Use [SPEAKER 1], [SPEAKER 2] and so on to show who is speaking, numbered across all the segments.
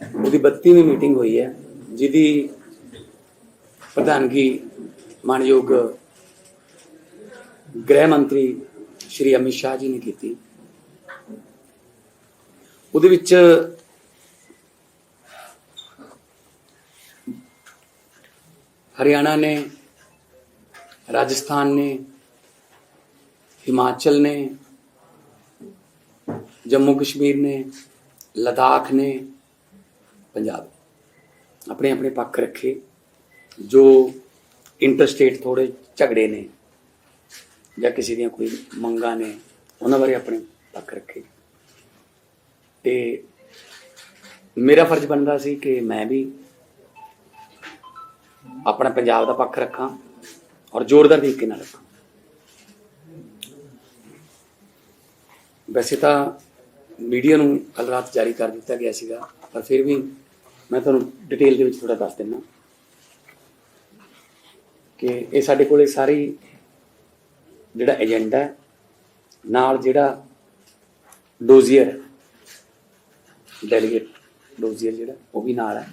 [SPEAKER 1] ਉਹਦੀ 32ਵੀਂ ਮੀਟਿੰਗ ਹੋਈ ਹੈ, ਜਿਹਦੀ ਪ੍ਰਧਾਨਗੀ ਮਾਨਯੋਗ ਗ੍ਰਹਿ ਮੰਤਰੀ ਸ਼੍ਰੀ ਅਮਿਤ ਸ਼ਾਹ ਜੀ ਨੇ ਕੀਤੀ। ਉਹਦੇ ਵਿੱਚ ਹਰਿਆਣਾ ਨੇ, ਰਾਜਸਥਾਨ ਨੇ, ਹਿਮਾਚਲ ਨੇ, ਜੰਮੂ ਕਸ਼ਮੀਰ ਨੇ, ਲਦਾਖ ਨੇ ਪੰਜਾਬ। ਆਪਣੇ ਆਪਣੇ ਪੱਖ ਰੱਖੇ, ਜੋ ਇੰਟਰਸਟੇਟ ਥੋੜੇ ਝਗੜੇ ਨੇ ਜਾਂ ਕਿਸੇ ਦੀਆਂ ਕੋਈ ਮੰਗਾਂ ਨੇ, ਉਹਨਾਂ ਬਾਰੇ ਆਪਣੇ ਪੱਖ ਰੱਖੇ। ਤੇ ਮੇਰਾ ਫਰਜ਼ ਬਣਦਾ ਸੀ ਕਿ ਮੈਂ ਵੀ ਆਪਣਾ ਪੰਜਾਬ ਦਾ ਪੱਖ ਰੱਖਾਂ ਔਰ ਜ਼ੋਰਦਾਰ ਤਰੀਕੇ ਨਾਲ ਰੱਖਾਂ। ਵੈਸੇ ਤਾਂ ਮੀਡੀਆ ਨੂੰ ਕੱਲ ਰਾਤ ਜਾਰੀ ਕਰ ਦਿੱਤਾ ਗਿਆ ਸੀਗਾ, ਪਰ ਫਿਰ ਵੀ ਮੈਂ ਤੁਹਾਨੂੰ ਡਿਟੇਲ ਦੇ ਵਿੱਚ ਥੋੜਾ ਦੱਸ ਦਿੰਦਾ। ਕਿ ਇਹ ਸਾਡੇ ਕੋਲੇ ਸਾਰੀ ਜਿਹੜਾ ਏਜੰਡਾ ਨਾਲ ਜਿਹੜਾ ਡੋਜ਼ੀਅਰ ਡੈਲੀਗੇਟ ਡੋਜ਼ੀਅਰ ਜਿਹੜਾ, ਉਹ ਵੀ ਨਾਲ ਹੈ।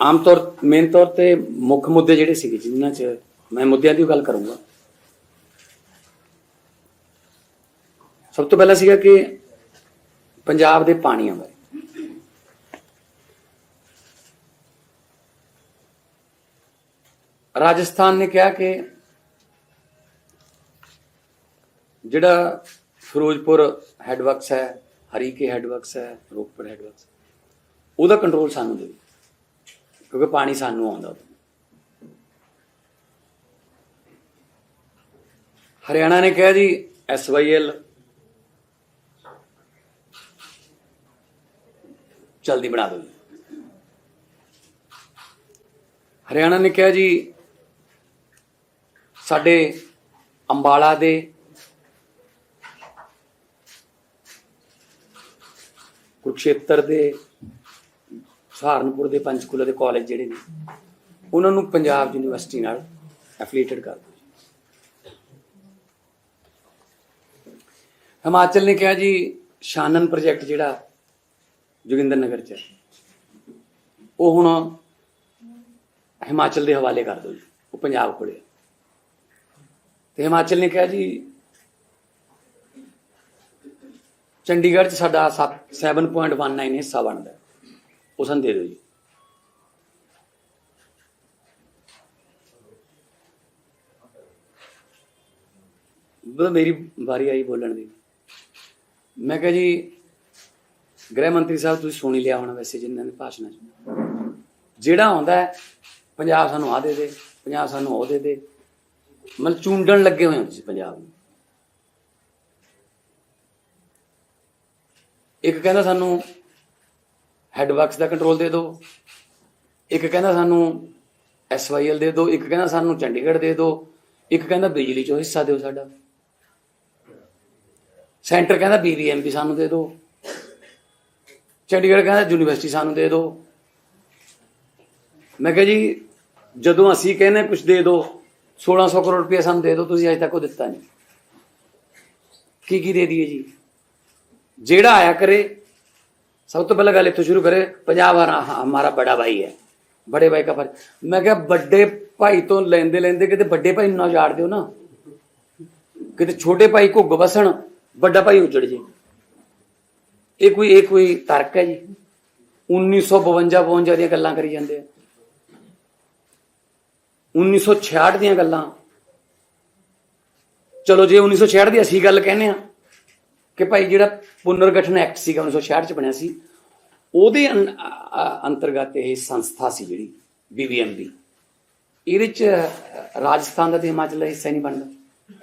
[SPEAKER 1] ਆਮ ਤੌਰ ਮੇਨ ਤੌਰ ਤੇ ਮੁੱਖ ਮੁੱਦੇ ਜਿਹੜੇ ਸੀਗੇ ਜਿਨ੍ਹਾਂ 'ਚ ਮੈਂ ਮੁੱਦਿਆਂ ਦੀ ਗੱਲ ਕਰੂੰਗਾ। ਸਭ ਤੋਂ ਪਹਿਲਾਂ ਸੀਗਾ ਕਿ ਪੰਜਾਬ ਦੇ ਪਾਣੀਆਂ ਬਾਰੇ ਰਾਜਸਥਾਨ ਨੇ ਕਿਹਾ ਕਿ ਜਿਹੜਾ ਫਿਰੋਜ਼ਪੁਰ ਹੈਡਵਰਕਸ ਹੈ, ਹਰੀਕੇ ਹੈਡਵਰਕਸ ਹੈ, ਰੋਪੜ ਹੈਡਵਰਕਸ, ਉਹਦਾ ਕੰਟਰੋਲ ਸਾਨੂੰ ਦਿਓ, ਕਿਉਂਕਿ ਪਾਣੀ ਸਾਨੂੰ ਆਉਂਦਾ ਉੱਥੋਂ। ਹਰਿਆਣਾ ਨੇ ਕਿਹਾ ਜੀ ਐਸਵਾਈਐਲ ਜਲਦੀ ਬਣਾ ਦਿਓ ਜੀ। ਹਰਿਆਣਾ ਨੇ ਕਿਹਾ ਜੀ, ਸਾਡੇ ਅੰਬਾਲਾ ਦੇ ਕੁਰਕਸ਼ੇਤਰ ਦੇ, ਸਹਾਰਨਪੁਰ ਦੇ ਪੰਚਕੂਲਾ ਦੇ ਕਾਲਜ ਜਿਹੜੇ ਨੇ, ਉਹਨਾਂ ਨੂੰ ਪੰਜਾਬ ਯੂਨੀਵਰਸਿਟੀ ਨਾਲ ਐਫੀਲੀਏਟਡ ਕਰ ਦਿਓ ਹਿਮਾਚਲ ਨੇ ਕਿਹਾ ਜੀ, ਸ਼ਾਨਨ ਪ੍ਰੋਜੈਕਟ ਜਿਹੜਾ ਜੋਗਿੰਦਰ ਨਗਰ ਚ। ਉਹ ਹੁਣ ਹਿਮਾਚਲ ਦੇ ਹਵਾਲੇ ਕਰ ਦਿਓ ਜੀ, ਉਹ ਪੰਜਾਬ ਕੋਲੇ। ਹੈ। ਤੇ ਹਿਮਾਚਲ ਨੇ ਕਿਹਾ ਜੀ, ਚੰਡੀਗੜ੍ਹ ਚ ਸਾਡਾ 7.19 ਹਿੱਸਾ ਬਣਦਾ ਉਹ ਸਾਨੂੰ ਦੇ ਦਿਓ ਜੀ। ਮੇਰੀ ਵਾਰੀ ਆਈ ਬੋਲਣ ਦੀ। ਮੈਂ ਕਿਹਾ ਜੀ ਗ੍ਰਹਿ ਮੰਤਰੀ ਸਾਹਿਬ ਤੁਸੀਂ ਸੁਣ ਹੀ ਲਿਆ ਹੋਣਾ ਵੈਸੇ ਜਿਨ੍ਹਾਂ ਨੇ ਭਾਸ਼ਣਾਂ 'ਚ। ਜਿਹੜਾ ਆਉਂਦਾ ਹੈ, ਪੰਜਾਬ ਸਾਨੂੰ ਆ ਦੇ ਦੇ ਪੰਜਾਬ ਸਾਨੂੰ ਉਹ ਦੇ ਦੇ। ਮਤਲਬ ਚੂੰਡਣ ਲੱਗੇ ਹੋਏ ਹੋ ਤੁਸੀਂ ਪੰਜਾਬ ਨੂੰ। ਇੱਕ ਕਹਿੰਦਾ ਸਾਨੂੰ ਹੈਡਵਰਕਸ ਦਾ ਕੰਟਰੋਲ ਦੇ ਦਿਓ ਇੱਕ ਕਹਿੰਦਾ ਸਾਨੂੰ ਐਸਵਾਈਐਲ ਦੇ ਦਿਓ ਇੱਕ ਕਹਿੰਦਾ ਸਾਨੂੰ ਚੰਡੀਗੜ੍ਹ ਦੇ ਦਿਓ ਇੱਕ ਕਹਿੰਦਾ ਬਿਜਲੀ ਚੋਂ ਹਿੱਸਾ ਦਿਓ ਸਾਡਾ। ਸੈਂਟਰ ਕਹਿੰਦਾ ਬੀਬੀਐਮਬੀ ਸਾਨੂੰ ਦੇ ਦਿਓ ਚੰਡੀਗੜ੍ਹ ਕਹਿੰਦਾ, ਯੂਨੀਵਰਸਿਟੀ ਸਾਨੂੰ ਦੇ ਦਿਓ। ਮੈਂ ਕਿਹਾ ਜੀ, ਜਦੋਂ ਅਸੀਂ ਕਹਿੰਦੇ ਕੁਝ ਦੇ ਦਿਓ 1600 ਕਰੋੜ ਰੁਪਏ ਸਾਨੂੰ ਦੇ ਦਿਓ, ਤੁਸੀਂ ਅਜੇ ਤੱਕ ਉਹ ਦਿੱਤਾ ਨਹੀਂ। ਕੀ ਕੀ ਦੇ ਦਈਏ ਜੀ? ਜਿਹੜਾ ਆਇਆ ਕਰੇ, ਸਭ ਤੋਂ ਪਹਿਲਾਂ ਗੱਲ ਇੱਥੋਂ ਸ਼ੁਰੂ ਕਰੇ ਪੰਜਾਬ ਹਰਾ- ਹਮਾਰਾ ਬੜਾ ਭਾਈ ਹੈ, ਬੜੇ ਭਾਈ ਦਾ ਫਰਜ਼। ਮੈਂ ਕਿਹਾ, ਵੱਡੇ ਭਾਈ ਤੋਂ ਲੈਂਦੇ ਲੈਂਦੇ, ਕਿਤੇ ਵੱਡੇ ਭਾਈ ਨੂੰ ਨਾ ਉਜਾੜ ਦਿਓ ਨਾ। ਕਿਤੇ ਛੋਟੇ ਭਾਈ ਘੁੱਗ ਵਸਣ, ਵੱਡਾ ਭਾਈ ਉਜੜ ਜੇ। ਇਹ ਕੋਈ ਇਹ ਕੋਈ ਤਰਕ ਹੈ ਜੀ? 1952 52 ਦੀਆਂ ਗੱਲਾਂ ਕਰੀ ਜਾਂਦੇ ਆ। 1966 ਦੀਆਂ ਗੱਲਾਂ। ਚਲੋ ਜੇ 1966 ਦੀ ਅਸੀਂ ਗੱਲ ਕਹਿੰਦੇ ਆ ਕਿ ਭਾਈ ਜਿਹੜਾ ਪੁਨਰਗਠਨ ਐਕਟ ਸੀਗਾ 1966 ਚ ਬਣਿਆ ਸੀ, ਉਹਦੇ ਅੰ- ਅੰਤਰਗਤ ਇਹ ਸੰਸਥਾ ਸੀ ਜਿਹੜੀ ਬੀਬੀਐਮਬੀ ਇਹਦੇ ਚ ਰਾਜਸਥਾਨ ਦਾ ਤੇ ਹਿਮਾਚਲ ਦਾ ਹਿੱਸਾ ਨਹੀਂ ਬਣਦਾ।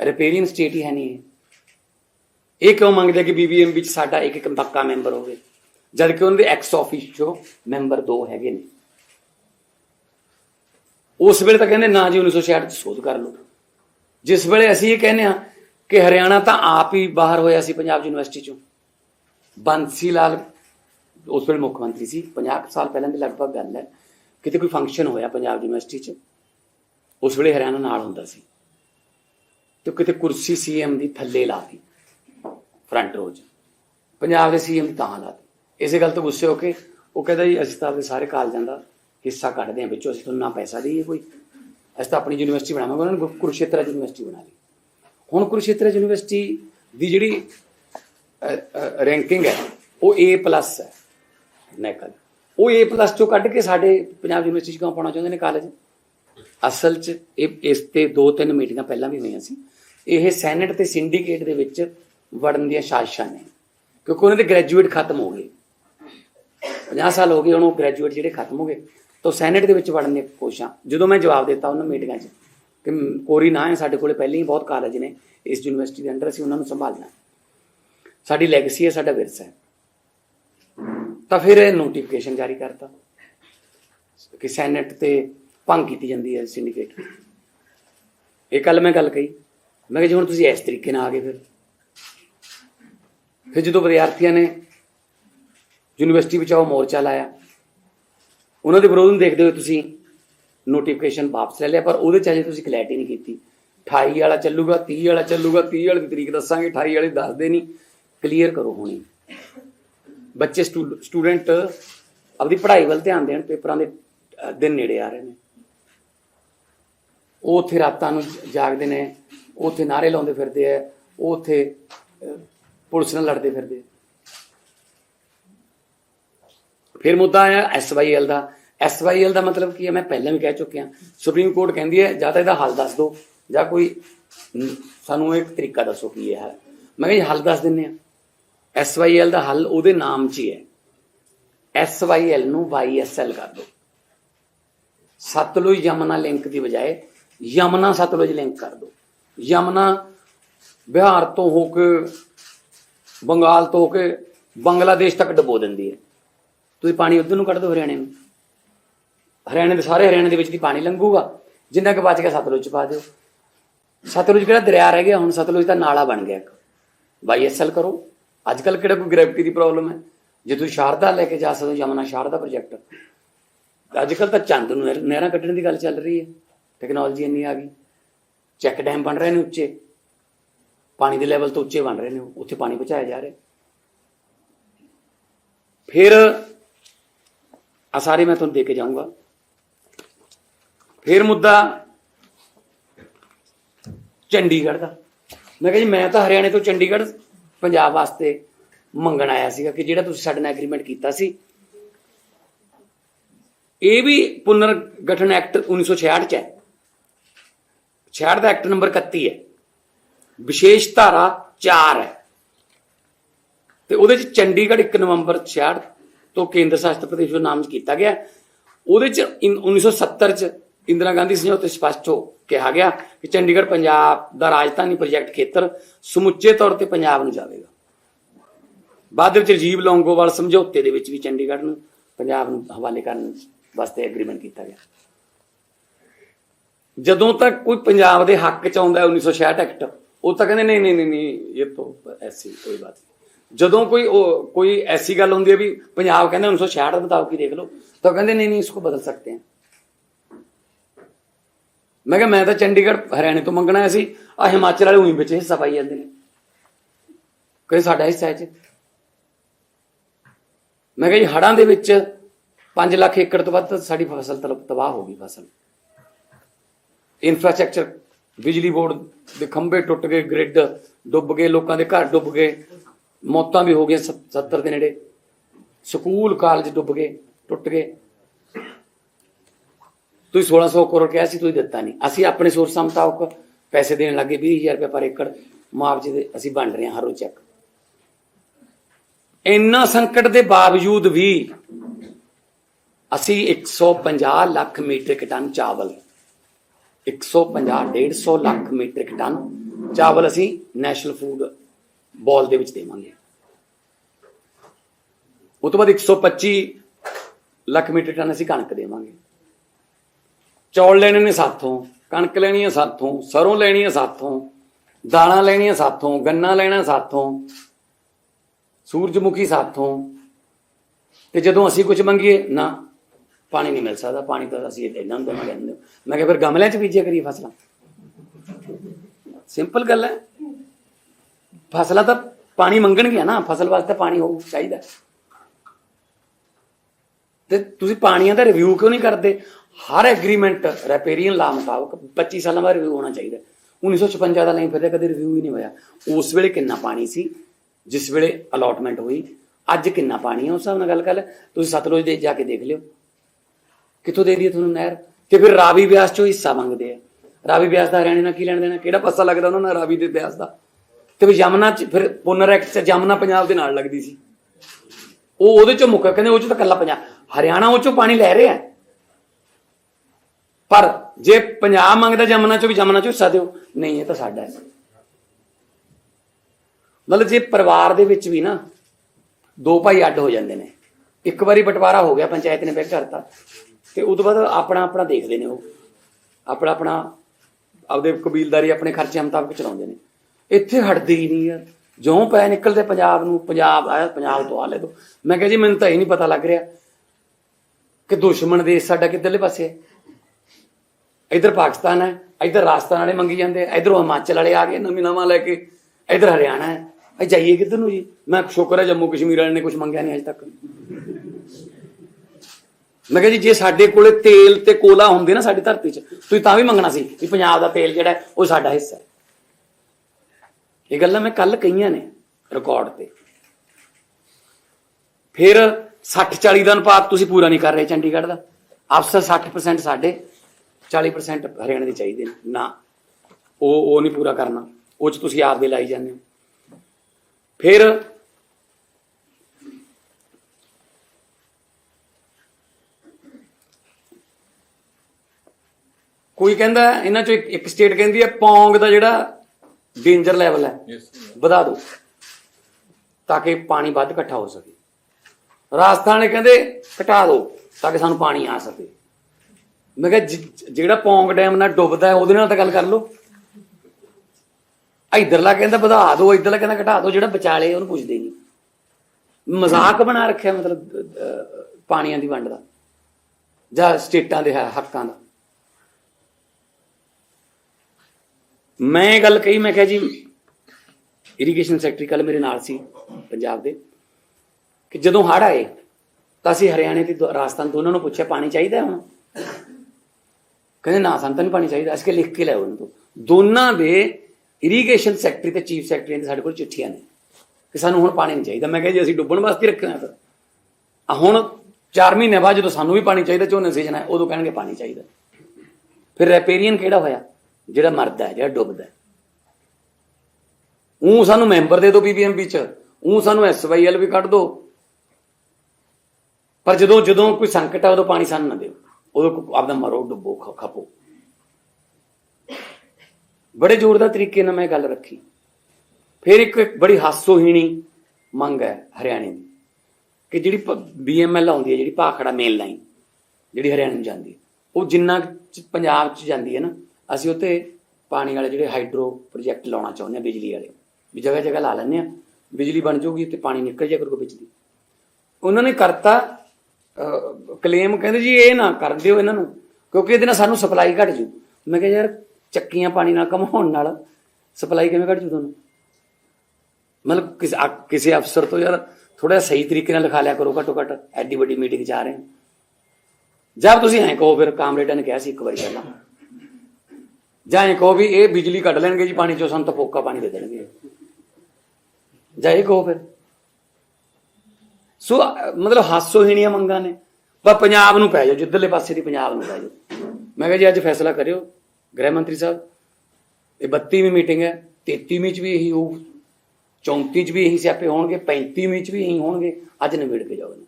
[SPEAKER 1] ਰਿਪੇਰੀਅਨ ਸਟੇਟ ਹੀ ਹੈ ਨਹੀਂ ਇਹ ਕਿਉਂ ਮੰਗਦੇ ਕਿ ਬੀਬੀਐਮਬੀ ਚ ਸਾਡਾ ਇੱਕ ਇੱਕ ਪੱਕਾ ਮੈਂਬਰ ਹੋਵੇ? ਜਦ ਕਿ ਉਹਨਾਂ ਦੇ ਐਕਸ ਆਫਿਸ ਚੋਂ ਮੈਂਬਰ ਦੋ ਹੈਗੇ ਨੇ। ਉਸ ਵੇਲੇ ਤਾਂ ਕਹਿੰਦੇ, ਨਾ ਜੀ 1966 ਚ ਸੋਧ ਕਰ ਲਓ। ਜਿਸ ਵੇਲੇ ਅਸੀਂ ਇਹ ਕਹਿੰਦੇ ਆ ਕਿ ਹਰਿਆਣਾ ਤਾਂ ਆਪ ਹੀ ਬਾਹਰ ਹੋਇਆ ਸੀ ਪੰਜਾਬ ਯੂਨੀਵਰਸਿਟੀ ਚੋਂ। ਬੰਸੀ ਲਾਲ, ਉਸ ਵੇਲੇ ਮੁੱਖ ਮੰਤਰੀ ਸੀ। 50 ਕੁ ਸਾਲ ਪਹਿਲਾਂ ਦੀ ਲਗਭਗ ਗੱਲ ਹੈ। ਕਿਤੇ ਕੋਈ ਫੰਕਸ਼ਨ ਹੋਇਆ ਪੰਜਾਬ ਯੂਨੀਵਰਸਿਟੀ 'ਚ, ਉਸ ਵੇਲੇ ਹਰਿਆਣਾ ਨਾਲ ਹੁੰਦਾ ਸੀ। ਤੇ ਕਿਤੇ ਕੁਰਸੀ ਸੀਐਮ ਦੀ ਥੱਲੇ ਲਾਤੀ ਫਰੰਟ ਰੋਜ ਪੰਜਾਬ ਦੇ ਸੀਐਮ ਦੀ ਤਾਂ ਹਾਲਾਤ। ਇਸੇ ਗੱਲ ਤੋਂ ਗੁੱਸੇ ਹੋ ਕੇ ਉਹ ਕਹਿੰਦਾ ਜੀ, ਅਸੀਂ ਤਾਂ ਆਪਣੇ ਸਾਰੇ ਕਾਲਜਾਂ ਦਾ ਹਿੱਸਾ ਕੱਢਦੇ ਹਾਂ, ਵਿੱਚੋਂ ਅਸੀਂ ਤੁਹਾਨੂੰ ਨਾ ਪੈਸਾ ਦੇਈਏ ਕੋਈ। ਅਸੀਂ ਤਾਂ ਆਪਣੀ ਯੂਨੀਵਰਸਿਟੀ ਬਣਾਵਾਂਗੇ, ਉਹਨਾਂ ਨੇ ਕੁਰਸ਼ੇਤਰਾ ਯੂਨੀਵਰਸਿਟੀ ਬਣਾ ਲਈ। ਹੁਣ ਕੁਰਸ਼ੇਤਰਾ ਯੂਨੀਵਰਸਿਟੀ ਦੀ ਜਿਹੜੀ ਰੈਂਕਿੰਗ ਹੈ, ਉਹ A+ ਹੈ। ਨੈਕਲ ਉਹ A+ ਚੋਂ ਕੱਢ ਕੇ ਸਾਡੇ ਪੰਜਾਬ ਯੂਨੀਵਰਸਿਟੀ 'ਚ ਕਿਉਂ ਪਾਉਣਾ ਚਾਹੁੰਦੇ ਨੇ ਕਾਲਜ? ਅਸਲ 'ਚ ਇਹ, ਇਸ ਤੇ ਦੋ ਤਿੰਨ ਮੀਟਿੰਗਾਂ ਪਹਿਲਾਂ ਵੀ ਹੋਈਆਂ ਸੀ। ਇਹ ਸੈਨੇਟ ਤੇ ਸਿੰਡੀਕੇਟ ਦੇ ਵਿੱਚ ਵੜਨ ਦੀਆਂ ਸਾਜ਼ਿਸ਼ਾਂ ਨੇ। ਕਿਉਂਕਿ ਉਹਨਾਂ ਦੇ ਗ੍ਰੈਜੂਏਟ ਖਤਮ ਹੋ ਗਏ। 50 ਸਾਲ ਹੋ ਗਏ ਹੁਣ ਉਹ ਗ੍ਰੈਜੂਏਟ ਜਿਹੜੇ ਖਤਮ ਹੋ ਗਏ। ਤਾਂ ਸੈਨੇਟ ਦੇ ਵਿੱਚ ਵੜਨ ਦੀਆਂ ਕੋਸ਼ਿਸ਼ਾਂ। ਜਦੋਂ ਮੈਂ ਜਵਾਬ ਦਿੱਤਾ ਉਹਨਾਂ ਮੀਟਿੰਗਾਂ 'ਚ ਕਿ ਕੋਰੀ ਨਾ ਹੈ ਸਾਡੇ ਕੋਲੇ ਪਹਿਲਾਂ ਹੀ ਬਹੁਤ ਕਾਲਜ ਨੇ। ਇਸ ਯੂਨੀਵਰਸਿਟੀ ਦੇ ਅੰਡਰ ਅਸੀਂ ਉਹਨਾਂ ਨੂੰ ਸੰਭਾਲਣਾ ਸਾਡੀ ਲੈਗੇਸੀ ਹੈ, ਸਾਡਾ ਵਿਰਸਾ ਹੈ। ਤਾਂ ਫਿਰ ਇਹ ਨੋਟੀਫਿਕੇਸ਼ਨ ਜਾਰੀ ਕਰਤਾ ਕਿ ਸੈਨੇਟ ਤੇ ਭੰਗ ਕੀਤੀ ਜਾਂਦੀ ਹੈ ਸਿੰਡੀਕੇਟ ਇਹ ਕੱਲ ਮੈਂ ਗੱਲ ਕਹੀ। ਮੈਂ ਕਿਹਾ ਜੀ ਹੁਣ ਤੁਸੀਂ ਇਸ ਤਰੀਕੇ ਨਾਲ ਆ ਗਏ ਫਿਰ। ਫਿਰ ਜਦੋਂ ਵਿਦਿਆਰਥੀਆਂ ਨੇ ਯੂਨੀਵਰਸਿਟੀ ਵਿੱਚ ਆਓ ਮੋਰਚਾ ਲਾਇਆ, ਉਹਨਾਂ ਦੇ ਵਿਰੋਧ ਨੂੰ ਦੇਖਦੇ ਹੋਏ ਤੁਸੀਂ ਨੋਟੀਫਿਕੇਸ਼ਨ ਵਾਪਸ ਲੈ ਲਿਆ, ਪਰ ਉਹਦੇ ਚ ਅਜੇ ਤੁਸੀਂ ਕਲੈਰਿਟੀ ਨਹੀਂ ਕੀਤੀ। 28 ਵਾਲਾ ਚੱਲੂਗਾ 30 ਵਾਲਾ ਚੱਲੂਗਾ 30 ਵਾਲੀ ਦੀ ਤਰੀਕ ਦੱਸਾਂਗੇ 28 ਵਾਲੀ ਦੱਸਦੇ ਨਹੀਂ। ਕਲੀਅਰ ਕਰੋ ਹੁਣੀ। ਬੱਚੇ ਸਟੂਡੈਂਟ ਆਪਣੀ ਪੜ੍ਹਾਈ ਵੱਲ ਧਿਆਨ ਦੇਣ, ਪੇਪਰਾਂ ਦੇ ਦਿਨ ਨੇੜੇ ਆ ਰਹੇ ਨੇ। ਉਹ ਉੱਥੇ ਰਾਤਾਂ ਨੂੰ ਜਾਗਦੇ ਨੇ, ਉਹ ਉੱਥੇ ਨਾਰੇ ਲਾਉਂਦੇ ਫਿਰਦੇ ਆ, ਉਹ ਉੱਥੇ ਪੁਲਿਸ ਨਾਲ ਲੜਦੇ ਫਿਰਦੇ ਫਿਰ ਮੁੱਦਾ ਆਇਆ ਐਸਵਾਈਐਲ ਦਾ। ਐਸਵਾਈਐਲ ਦਾ ਮਤਲਬ ਕੀ ਹੈ? ਮੈਂ ਪਹਿਲਾਂ ਵੀ ਕਹਿ ਚੁੱਕਿਆ ਸੁਪਰੀਮ ਕੋਰਟ ਕਹਿੰਦੀ ਹੈ, ਜਾਂ ਤਾਂ ਇਹਦਾ ਹੱਲ ਦੱਸ ਦਿਓ, ਜਾਂ ਕੋਈ ਸਾਨੂੰ ਇੱਕ ਤਰੀਕਾ ਦੱਸੋ ਕੀ ਹੈ ਮੈਂ ਕਿਹਾ ਜੀ, ਹੱਲ ਦੱਸ ਦਿੰਨੇ ਆ ਐਸਵਾਈਐਲ ਦਾ ਹੱਲ ਉਹਦੇ ਨਾਮ 'ਚ ਹੀ ਹੈ। ਐਸਵਾਈਐਲ ਨੂੰ ਵਾਈਐਸਐਲ ਕਰ ਦਿਓ। ਸਤਲੁਜ ਯਮਨਾ ਲਿੰਕ ਦੀ ਬਜਾਏ ਯਮਨਾ ਸਤਲੁਜ ਲਿੰਕ ਕਰ ਦਿਓ। ਯਮਨਾ ਬਿਹਾਰ ਤੋਂ ਹੋ ਕੇ ਬੰਗਾਲ ਤੋਂ ਕੇ ਬੰਗਲਾਦੇਸ਼ ਤੱਕ ਡਬੋ ਦਿੰਦੀ ਹੈ। ਤੁਸੀਂ ਪਾਣੀ ਉਧਰ ਨੂੰ ਕੱਢ ਦਿਓ ਹਰਿਆਣੇ ਨੂੰ। ਹਰਿਆਣੇ ਦੇ ਸਾਰੇ ਹਰਿਆਣੇ ਦੇ ਵਿੱਚ ਦੀ ਪਾਣੀ ਲੰਘੂਗਾ। ਜਿੰਨਾ ਕੁ ਬਚ ਗਿਆ ਸਤਲੁਜ ਚ ਪਾ ਦਿਓ। ਸਤਲੁਜ ਕਿਹੜਾ ਦਰਿਆ ਰਹਿ ਗਿਆ, ਹੁਣ ਸਤਲੁਜ ਦਾ ਨਾਲਾ ਬਣ ਗਿਆ ਇੱਕ। ਵਾਈਐਸਐਲ ਕਰੋ। ਅੱਜ ਕੱਲ ਕਿਹੜਾ ਕੋਈ ਗ੍ਰੈਵਿਟੀ ਦੀ ਪ੍ਰੋਬਲਮ ਹੈ? ਜੇ ਤੁਸੀਂ ਸ਼ਾਰਦਾ ਲੈ ਕੇ ਜਾ ਸਕਦੇ ਹੋ, ਯਮਨਾ ਸ਼ਾਰਦਾ ਪ੍ਰੋਜੈਕਟ ਅੱਜ ਕੱਲ ਤਾਂ ਚੰਦ ਨੂੰ ਨਹਿਰਾਂ ਕੱਢਣ ਦੀ ਗੱਲ ਚੱਲ ਰਹੀ ਹੈ। ਟੈਕਨੋਲੋਜੀ ਇੰਨੀ ਆ ਗਈ। ਚੈੱਕ ਡੈਮ ਬਣ ਰਹੇ ਨੇ ਉੱਚੇ। ਪਾਣੀ ਦੇ ਲੈਵਲ ਤੋਂ ਉੱਚੇ ਬਣ ਰਹੇ ਨੇ ਉੱਥੇ ਪਾਣੀ ਪਹੁੰਚਾਇਆ ਜਾ ਰਿਹਾ। ਫਿਰ ਆ ਸਾਰੇ ਮੈਂ ਤੁਹਾਨੂੰ ਦੇ ਕੇ ਜਾਊਂਗਾ। ਫਿਰ ਮੁੱਦਾ ਚੰਡੀਗੜ੍ਹ ਦਾ। ਮੈਂ ਕਿਹਾ ਜੀ, ਮੈਂ ਤਾਂ ਹਰਿਆਣੇ ਤੋਂ ਚੰਡੀਗੜ੍ਹ, ਪੰਜਾਬ ਵਾਸਤੇ ਮੰਗਣ ਆਇਆ ਸੀਗਾ ਕਿ ਜਿਹੜਾ ਤੁਸੀਂ ਸਾਡੇ ਨਾਲ ਐਗਰੀਮੈਂਟ ਕੀਤਾ ਸੀ। ਇਹ ਵੀ ਪੁਨਰ ਗਠਨ ਐਕਟ 1966 ਚ ਹੈ। 66 ਦਾ ਐਕਟ ਨੰਬਰ 31 ਹੈ। ਵਿਸ਼ੇਸ਼ ਧਾਰਾ 4 ਹੈ। ਤੇ ਉਹਦੇ ਚ ਚੰਡੀਗੜ੍ਹ 1 ਨਵੰਬਰ 66 ਤੋਂ ਕੇਂਦਰ ਸ਼ਾਸਿਤ ਪ੍ਰਦੇਸ਼ ਦਾ ਨਾਮ ਕੀਤਾ ਗਿਆ। ਉਹਦੇ ਚ ਇਨ- 1970 ਚ ਇੰਦਰਾ ਗਾਂਧੀ ਸਮਝੌਤੇ ਸਪਸ਼ਟ ਹੋ ਕਿਹਾ ਗਿਆ ਕਿ ਚੰਡੀਗੜ੍ਹ ਪੰਜਾਬ ਦਾ ਰਾਜਧਾਨੀ ਪ੍ਰੋਜੈਕਟ ਖੇਤਰ ਸਮੁੱਚੇ ਤੌਰ ਤੇ ਪੰਜਾਬ ਨੂੰ ਜਾਵੇਗਾ। ਬਾਅਦ ਵਿੱਚ ਰਜੀਵ ਲੌਂਗੋਵਾਲ ਸਮਝੌਤੇ ਦੇ ਵਿੱਚ ਵੀ ਚੰਡੀਗੜ੍ਹ ਨੂੰ, ਪੰਜਾਬ ਨੂੰ ਹਵਾਲੇ ਕਰਨ ਵਾਸਤੇ ਐਗਰੀਮੈਂਟ ਕੀਤਾ ਗਿਆ। ਜਦੋਂ ਤੱਕ ਕੋਈ ਪੰਜਾਬ ਦੇ ਹੱਕ ਚ ਆਉਂਦਾ ਹੈ 1966 ਐਕਟ ਉਹ ਤਾਂ ਕਹਿੰਦੇ, ਨਹੀਂ ਨਹੀਂ ਨਹੀਂ ਨਹੀਂ, ਇਹ ਤਾਂ ਐਸੀ ਕੋਈ ਬਾਤ ਨਹੀਂ। ਜਦੋਂ ਕੋਈ ਉਹ, ਕੋਈ ਐਸੀ ਗੱਲ ਹੁੰਦੀ ਹੈ ਵੀ ਪੰਜਾਬ ਕਹਿੰਦਾ 1966 ਦੇ ਮੁਤਾਬਕ ਹੀ ਦੇਖ ਲਓ, ਤਾਂ ਕਹਿੰਦੇ, ਨਹੀਂ ਨਹੀਂ ਇਸਕੋ ਬਦਲ ਸਕਤੇ हैं ਮੈਂ ਕਿਹਾ, ਮੈਂ ਤਾਂ ਚੰਡੀਗੜ੍ਹ, ਹਰਿਆਣੇ ਤੋਂ ਮੰਗਣਾ ਸੀ ਆ ਹਿਮਾਚਲ ਵਾਲੇ ਉਹੀ ਵਿੱਚ ਹਿੱਸਾ ਪਾਈ ਜਾਂਦੇ ਨੇ। ਕੋਈ ਸਾਡਾ ਹਿੱਸਾ ਹੈ ਚ ਮੈਂ ਕਿਹਾ ਜੀ ਹੜਾਂ ਦੇ ਵਿੱਚ 5 ਲੱਖ ਏਕੜ ਤੋਂ ਵੱਧ ਸਾਡੀ ਫਸਲ ਤਲ- ਤਬਾਹ ਹੋ ਗਈ, ਫਸਲ। ਇਨਫਰਾਸਟ੍ਰਕਚਰ ਬਿਜਲੀ ਬੋਰਡ ਦੇ ਖੰਭੇ ਟੁੱਟ ਗਏ ਗ੍ਰਿਡ ਡੁੱਬ ਗਏ, ਲੋਕਾਂ ਦੇ ਘਰ ਡੁੱਬ ਗਏ, ਮੌਤਾਂ ਵੀ ਹੋ ਗਈਆਂ 70 ਦੇ ਨੇੜੇ। ਸਕੂਲ, ਕਾਲਜ ਡੁੱਬ ਗਏ, ਟੁੱਟ ਗਏ। ਤੁਸੀਂ 1600 ਕਰੋੜ ਕਿਹਾ ਸੀ, ਤੁਸੀਂ ਦਿੱਤਾ ਨਹੀਂ। ਅਸੀਂ ਆਪਣੇ ਸੋਰਸਾਂ ਮੁਤਾਬਕ ਪੈਸੇ ਦੇਣ ਲੱਗੇ 20000 ਰੁਪਏ ਪਰ ਏਕੜ ਮੁਆਵਜ਼ੇ ਦੇ ਅਸੀਂ ਵੰਡ ਰਹੇ ਹਾਂ ਹਰ ਰੋਜ਼ ਚੈੱਕ ਇੰਨਾ ਸੰਕਟ ਦੇ ਬਾਵਜੂਦ ਵੀ ਅਸੀਂ 150 ਲੱਖ ਮੀਟ੍ਰਿਕ ਟਨ ਚਾਵਲ 150 150 ਲੱਖ ਮੀਟ੍ਰਿਕ ਟਨ ਚਾਵਲ ਅਸੀਂ ਨੈਸ਼ਨਲ ਫੂਡ ਬੋਲ ਦੇ ਵਿੱਚ ਦੇਵਾਂਗੇ। ਉਹ ਤੋਂ ਬਾਅਦ 125 ਲੱਖ ਮੀਟ੍ਰਿਕ ਟਨ ਅਸੀਂ ਕਣਕ ਦੇਵਾਂਗੇ। ਚੌਲ ਲੈਣੇ ਨੇ ਸਾਥੋਂ, ਕਣਕ ਲੈਣੀ ਹੈ ਸਾਥੋਂ, ਸਰੋਂ ਲੈਣੀ ਹੈ ਸਾਥੋਂ, ਦਾਲਾਂ ਲੈਣੀਆਂ ਸਾਥੋਂ, ਗੰਨਾ ਲੈਣਾ ਸਾਥੋਂ, ਸੂਰਜਮੁਖੀ ਸਾਥੋਂ। ਤੇ ਜਦੋਂ ਅਸੀਂ ਕੁਝ ਮੰਗੀਏ, ਨਾ। ਪਾਣੀ ਨਹੀਂ ਮਿਲ ਸਕਦਾ, ਪਾਣੀ ਤਾਂ ਅਸੀਂ ਇਹਨਾਂ ਨੂੰ ਦੇਵਾਂਗੇ ਇਹਨਾਂ ਨੂੰ। ਮੈਂ ਕਿਹਾ ਫਿਰ ਗਮਲਿਆਂ 'ਚ ਬੀਜਿਆ ਕਰੀਏ ਫਸਲਾਂ? ਸਿੰਪਲ ਗੱਲ ਹੈ। ਫਸਲਾਂ ਤਾਂ ਪਾਣੀ ਮੰਗਣਗੀਆਂ ਨਾ, ਫਸਲ ਵਾਸਤੇ ਪਾਣੀ ਹੋਊ ਚਾਹੀਦਾ। ਤੇ ਤੁਸੀਂ ਪਾਣੀਆਂ ਦਾ ਰਿਵਿਊ ਕਿਉਂ ਨਹੀਂ ਕਰਦੇ? ਹਰ ਐਗਰੀਮੈਂਟ ਰੈਪੇਰੀਅਨ ਲਾ ਮੁਤਾਬਕ 25 ਸਾਲਾਂ ਬਾਅਦ ਰਿਵਿਊ ਹੋਣਾ ਚਾਹੀਦਾ। 1956 ਦਾ ਨਹੀਂ ਫਿਰ ਕਦੇ ਰਿਵਿਊ ਹੀ ਨਹੀਂ ਹੋਇਆ। ਉਸ ਵੇਲੇ ਕਿੰਨਾ ਪਾਣੀ ਸੀ? ਜਿਸ ਵੇਲੇ ਅਲਾਟਮੈਂਟ ਹੋਈ। ਅੱਜ ਕਿੰਨਾ ਪਾਣੀ ਹੈ? ਉਸ ਹਿਸਾਬ ਨਾਲ ਗੱਲ ਕਰ ਲੈ। ਤੁਸੀਂ ਸਤਲੁਜ ਦੇ ਜਾ ਕੇ ਦੇਖ ਲਿਓ। ਕਿੱਥੋਂ ਦੇ ਰਹੀ ਹੈ ਤੁਹਾਨੂੰ ਨਹਿਰ? ਤੇ ਫਿਰ ਰਾਵੀ ਬਿਆਸ ਚੋਂ ਹਿੱਸਾ ਮੰਗਦੇ ਆ। ਰਾਵੀ ਬਿਆਸ ਦਾ ਹਰਿਆਣੇ ਨਾਲ ਕੀ ਲੈਣ ਦੇਣਾ? ਕਿਹੜਾ ਪਾਸਾ ਲੱਗਦਾ ਉਹਨਾਂ ਨਾਲ ਰਾਵੀ ਦੇ ਬਿਆਸ ਦਾ? ਤੇ ਵੀ ਯਮਨਾ ਚ ਫਿਰ ਪੁਨਰ ਐਕਟ ਚ ਯਮਨਾ ਪੰਜਾਬ ਦੇ ਨਾਲ ਲੱਗਦੀ ਸੀ। ਉਹ ਉਹਦੇ ਚੋਂ ਮੁੱਕ ਕਹਿੰਦੇ ਉਹ ਚ ਤਾਂ ਕੱਲਾ ਪੰਜਾਬ। ਹਰਿਆਣਾ ਉਹ ਚੋਂ ਪਾਣੀ ਲੈ ਰਿਹਾ ਪਰ ਜੇ ਪੰਜਾਬ ਮੰਗਦਾ ਜਮਨਾ ਚੋਂ ਵੀ ਜਮਨਾ ਚੋਂ ਹਿੱਸਾ ਦਿਓ। ਨਹੀਂ, ਇਹ ਤਾਂ ਸਾਡਾ ਹੈ। ਮਤਲਬ ਜੇ ਪਰਿਵਾਰ ਦੇ ਵਿੱਚ ਵੀ ਨਾ ਦੋ ਭਾਈ ਅੱਡ ਹੋ ਜਾਂਦੇ ਨੇ। ਇੱਕ ਵਾਰੀ ਬਟਵਾਰਾ ਹੋ ਗਿਆ, ਪੰਚਾਇਤ ਨੇ ਬੈਕ ਕਰਤਾ ਤੇ ਉਸ ਤੋਂ ਬਾਅਦ ਆਪਣਾ ਆਪਣਾ ਦੇਖਦੇ ਨੇ ਉਹ। ਆਪਣਾ ਆਪਣਾ ਆਪਦੇ ਕਬੀਲਦਾਰੀ, ਆਪਣੇ ਖਰਚੇ ਮੁਤਾਬਕ ਚਲਾਉਂਦੇ ਨੇ। ਇੱਥੇ ਹਟਦੇ ਹੀ ਨਹੀਂ ਯਾਰ ਜਿਉਂ ਪੈ ਨਿਕਲਦੇ ਪੰਜਾਬ ਨੂੰ, ਪੰਜਾਬ ਆਇਆ, ਪੰਜਾਬ ਤੋਂ ਆ ਲੈ ਦੋ। ਮੈਂ ਕਿਹਾ ਜੀ, ਮੈਨੂੰ ਤਾਂ ਇਹ ਨਹੀਂ ਪਤਾ ਲੱਗ ਰਿਹਾ ਕਿ ਦੁਸ਼ਮਣ ਦੇਸ਼ ਸਾਡਾ ਕਿੱਧਰਲੇ ਪਾਸੇ ਹੈ। ਇਧਰ ਪਾਕਿਸਤਾਨ ਹੈ, ਇਧਰ ਰਾਜਸਥਾਨ ਵਾਲੇ ਮੰਗੀ ਜਾਂਦੇ ਆ, ਇਧਰੋਂ ਹਿਮਾਚਲ ਵਾਲੇ ਆ ਗਏ, ਨਵੀਂ ਨਵਾਂ ਲੈ ਕੇ, ਇਧਰ ਹਰਿਆਣਾ ਹੈ। ਇਹ ਜਾਈਏ ਕਿੱਧਰ ਨੂੰ ਜੀ? ਮੈਂ ਸ਼ੁਕਰ ਹੈ ਜੰਮੂ ਕਸ਼ਮੀਰ ਵਾਲੇ ਨੇ ਕੁਝ ਮੰਗਿਆ ਨਹੀਂ ਅਜੇ ਤੱਕ। ਮੈਂ ਕਿਹਾ ਜੀ, ਜੇ ਸਾਡੇ ਕੋਲੇ ਤੇਲ ਤੇ ਕੋਲਾ ਹੁੰਦੇ ਨਾ ਸਾਡੀ ਧਰਤੀ 'ਚ, ਤੁਸੀਂ ਤਾਂ ਵੀ ਮੰਗਣਾ ਸੀ ਵੀ ਪੰਜਾਬ ਦਾ ਤੇਲ ਜਿਹੜਾ ਉਹ ਸਾਡਾ ਹਿੱਸਾ ਹੈ। ਇਹ ਗੱਲਾਂ ਮੈਂ ਕੱਲ ਕਹੀਆਂ ਨੇ ਰਿਕਾਰਡ ਤੇ। ਫਿਰ 60 40 ਦਾ ਅਨੁਪਾਤ ਤੁਸੀਂ ਪੂਰਾ ਨਹੀਂ ਕਰ ਰਹੇ ਚੰਡੀਗੜ੍ਹ ਦਾ। ਅਫਸਰ 60% ਸਾਡੇ 40% ਹਰਿਆਣੇ ਦੇ ਚਾਹੀਦੇ ਨੇ। ਨਾ, ਉਹ ਉਹ ਨਹੀਂ ਪੂਰਾ ਕਰਨਾ। ਉਹ ਚ ਤੁਸੀਂ ਆਪ ਦੇ ਲਾਈ ਜਾਂਦੇ ਹੋ। ਫਿਰ ਕੋਈ ਕਹਿੰਦਾ ਇਹਨਾਂ ਚੋਂ ਇੱਕ- ਸਟੇਟ ਕਹਿੰਦੀ ਹੈ ਪੌਂਗ ਦਾ ਜਿਹੜਾ ਡੇਂਜਰ ਲੈਵਲ ਹੈ ਵਧਾ ਦਿਓ ਤਾਂ ਕਿ ਪਾਣੀ ਵੱਧ ਇਕੱਠਾ ਹੋ ਸਕੇ। ਰਾਜਸਥਾਨ ਨੇ ਕਹਿੰਦੇ ਘਟਾ ਦਿਓ ਤਾਂ ਕਿ ਸਾਨੂੰ ਪਾਣੀ ਆ ਸਕੇ। ਮੈਂ ਕਿਹਾ ਜਿਹੜਾ ਪੌਂਗ ਡੈਮ ਨਾਲ ਡੁੱਬਦਾ ਉਹਦੇ ਨਾਲ ਤਾਂ ਗੱਲ ਕਰ ਲਓ। ਇਧਰਲਾ ਕਹਿੰਦਾ ਵਧਾ ਦਿਓ ਇਧਰਲਾ ਕਹਿੰਦਾ ਘਟਾ ਦਿਓ ਜਿਹੜਾ ਵਿਚਾਲੇ ਉਹਨੂੰ ਪੁੱਛਦੇ ਨਹੀਂ। ਮਜ਼ਾਕ ਬਣਾ ਰੱਖਿਆ ਮਤਲਬ ਪਾਣੀਆਂ ਦੀ ਵੰਡ ਦਾ ਜਾਂ ਸਟੇਟਾਂ ਦੇ ਹੱਕਾਂ ਦਾ। ਮੈਂ ਇਹ ਗੱਲ ਕਹੀ, ਮੈਂ ਕਿਹਾ ਜੀ ਇਰੀਗੇਸ਼ਨ ਸੈਕਟਰੀ ਕੱਲ ਮੇਰੇ ਨਾਲ ਸੀ ਪੰਜਾਬ ਦੇ, ਕਿ ਜਦੋਂ ਹੜ੍ਹ ਆਏ, ਤਾਂ ਅਸੀਂ ਹਰਿਆਣੇ ਤੇ ਦੋ- ਰਾਜਸਥਾਨ ਦੋਨਾਂ ਨੂੰ ਪੁੱਛਿਆ, ਪਾਣੀ ਚਾਹੀਦਾ ਹੁਣ? ਕਹਿੰਦੇ ਨਾ, ਸਾਨੂੰ ਤਾਂ ਨਹੀਂ ਪਾਣੀ ਚਾਹੀਦਾ, ਅਸੀਂ ਕਿ ਲਿਖ ਕੇ ਲੈ ਉਹਨਾਂ ਤੋਂ ਦੋਨਾਂ ਦੇ ਇਰੀਗੇਸ਼ਨ ਸੈਕਟਰੀ ਤੇ ਚੀਫ ਸੈਕਟਰੀ ਦੇ ਸਾਡੇ ਕੋਲ ਚਿੱਠੀਆਂ ਨੇ, ਕਿ ਸਾਨੂੰ ਹੁਣ ਪਾਣੀ ਨਹੀਂ ਚਾਹੀਦਾ। ਮੈਂ ਕਿਹਾ ਜੀ, ਅਸੀਂ ਡੁੱਬਣ ਵਾਸਤੇ ਹੀ ਰੱਖਣਾ ਫਿਰ ਆ ਹੁਣ 4 ਮਹੀਨੇ ਬਾਅਦ ਜਦੋਂ ਸਾਨੂੰ ਵੀ ਪਾਣੀ ਚਾਹੀਦਾ, ਝੋਨੇ ਸੀਜ਼ਨ ਹੈ, ਉਦੋਂ ਕਹਿਣਗੇ ਪਾਣੀ ਚਾਹੀਦਾ। ਫਿਰ ਰੈਪੇਰੀਅਨ ਕਿਹੜਾ ਹੋਇਆ? ਜਿਹੜਾ ਮਰਦਾ ਹੈ, ਜਿਹੜਾ ਡੁੱਬਦਾ ਹੈ। ਉਹ ਸਾਨੂੰ ਮੈਂਬਰ ਦੇ ਦਿਓ ਬੀਬੀਐਮਬੀ ਚ ਉਹ ਸਾਨੂੰ ਐਸਵਾਈਐਲ ਵੀ ਕੱਢ ਦਿਓ ਪਰ ਜਦੋਂ ਜਦੋਂ ਕੋਈ ਸੰਕਟ ਆ, ਉਦੋਂ ਪਾਣੀ ਸਾਨੂੰ ਨਾ ਦਿਓ। ਉਦੋਂ ਆਪਦਾ ਮਰੋ, ਡੁੱਬੋ ਖਪੋ। ਬੜੇ ਜ਼ੋਰਦਾਰ ਤਰੀਕੇ ਨਾਲ ਮੈਂ ਗੱਲ ਰੱਖੀ। ਫਿਰ ਇੱਕ ਬੜੀ ਹਾਸੋਹੀਣੀ ਮੰਗ ਹੈ ਹਰਿਆਣੇ ਦੀ, ਕਿ ਜਿਹੜੀ ਬੀਐਮਐਲ ਆਉਂਦੀ ਹੈ, ਜਿਹੜੀ ਭਾਖੜਾ ਮੇਨ ਲਾਈਨ ਜਿਹੜੀ ਹਰਿਆਣੇ ਨੂੰ ਜਾਂਦੀ ਹੈ, ਉਹ ਜਿੰਨਾ ਪੰਜਾਬ ਚ ਜਾਂਦੀ ਹੈ ਨਾ ਅਸੀਂ ਉੱਤੇ ਪਾਣੀ ਵਾਲੇ ਜਿਹੜੇ ਹਾਈਡਰੋ ਪ੍ਰੋਜੈਕਟ ਲਾਉਣਾ ਚਾਹੁੰਦੇ ਹਾਂ ਬਿਜਲੀ ਵਾਲੇ। ਵੀ ਜਗ੍ਹਾ ਜਗ੍ਹਾ ਲਾ ਲੈਂਦੇ ਆ ਬਿਜਲੀ ਬਣ ਜਾਊਗੀ ਤੇ ਪਾਣੀ ਨਿਕਲ ਜਾਇਆ ਕਰੂਗਾ ਵਿੱਚ ਦੀ ਉਹਨਾਂ ਨੇ ਕਰਤਾ ਕਲੇਮ ਕਹਿੰਦੇ ਜੀ ਇਹ ਨਾ ਕਰ ਦਿਓ ਇਹਨਾਂ ਨੂੰ, ਕਿਉਂਕਿ ਇਹਦੇ ਨਾਲ ਸਾਨੂੰ ਸਪਲਾਈ ਘਟ ਜੂ ਮੈਂ ਕਿਹਾ ਯਾਰ, ਚੱਕੀਆਂ ਪਾਣੀ ਨਾਲ ਕਮਾਉਣ ਨਾਲ ਸਪਲਾਈ ਕਿਵੇਂ ਘਟ ਜੂ ਤੁਹਾਨੂੰ? ਮਤਲਬ ਕਿਸੇ ਕਿਸੇ ਅਫਸਰ ਤੋਂ ਯਾਰ ਥੋੜਾ ਸਹੀ ਤਰੀਕੇ ਨਾਲ ਲਿਖਾ ਲਿਆ ਕਰੋ ਘੱਟੋ ਘੱਟ, ਐਡੀ ਵੱਡੀ ਮੀਟਿੰਗ ਜਾ ਰਹੇ ਹਾਂ। ਜਦ ਤੁਸੀਂ ਐਂ ਕਹੋ, ਫਿਰ ਕਾਮਰੇਡਾਂ ਨੇ ਕਿਹਾ ਸੀ ਇੱਕ ਵਾਰੀ ਪਹਿਲਾਂ। ਜਾਂ ਇਹ ਕਹੋ ਵੀ ਇਹ ਬਿਜਲੀ ਕੱਢ ਲੈਣਗੇ ਜੀ ਪਾਣੀ ਚੋਂ, ਸਾਨੂੰ ਤਾਂ ਫੋਕਾ ਪਾਣੀ ਦੇ ਦੇਣਗੇ। ਜਾਂ ਇਹ ਕਹੋ ਫਿਰ। ਸੋ, ਮਤਲਬ ਹਾਸੋਹੀਣੀਆਂ ਮੰਗਾਂ ਨੇ। ਪਰ ਪੰਜਾਬ ਨੂੰ ਪੈ ਜਾਓ, ਜਿੱਧਰਲੇ ਪਾਸੇ ਦੀ ਪੰਜਾਬ ਨੂੰ ਪੈ ਜਾਓ। ਮੈਂ ਕਿਹਾ ਜੀ, ਅੱਜ ਫੈਸਲਾ ਕਰਿਓ। ਗ੍ਰਹਿ ਮੰਤਰੀ ਸਾਹਿਬ, ਇਹ 32ਵੀਂ ਮੀਟਿੰਗ ਹੈ 33ਵੀਂ ਚ ਵੀ ਇਹੀ ਹੋਊ 34 ਚ ਵੀ ਇਹੀ ਸਿਆਪੇ ਹੋਣਗੇ 35ਵੀਂ ਚ ਵੀ ਇਹੀ ਹੋਣਗੇ, ਅੱਜ ਨਿਬੇੜ ਕੇ ਜਾਓ ਇਹਨੂੰ।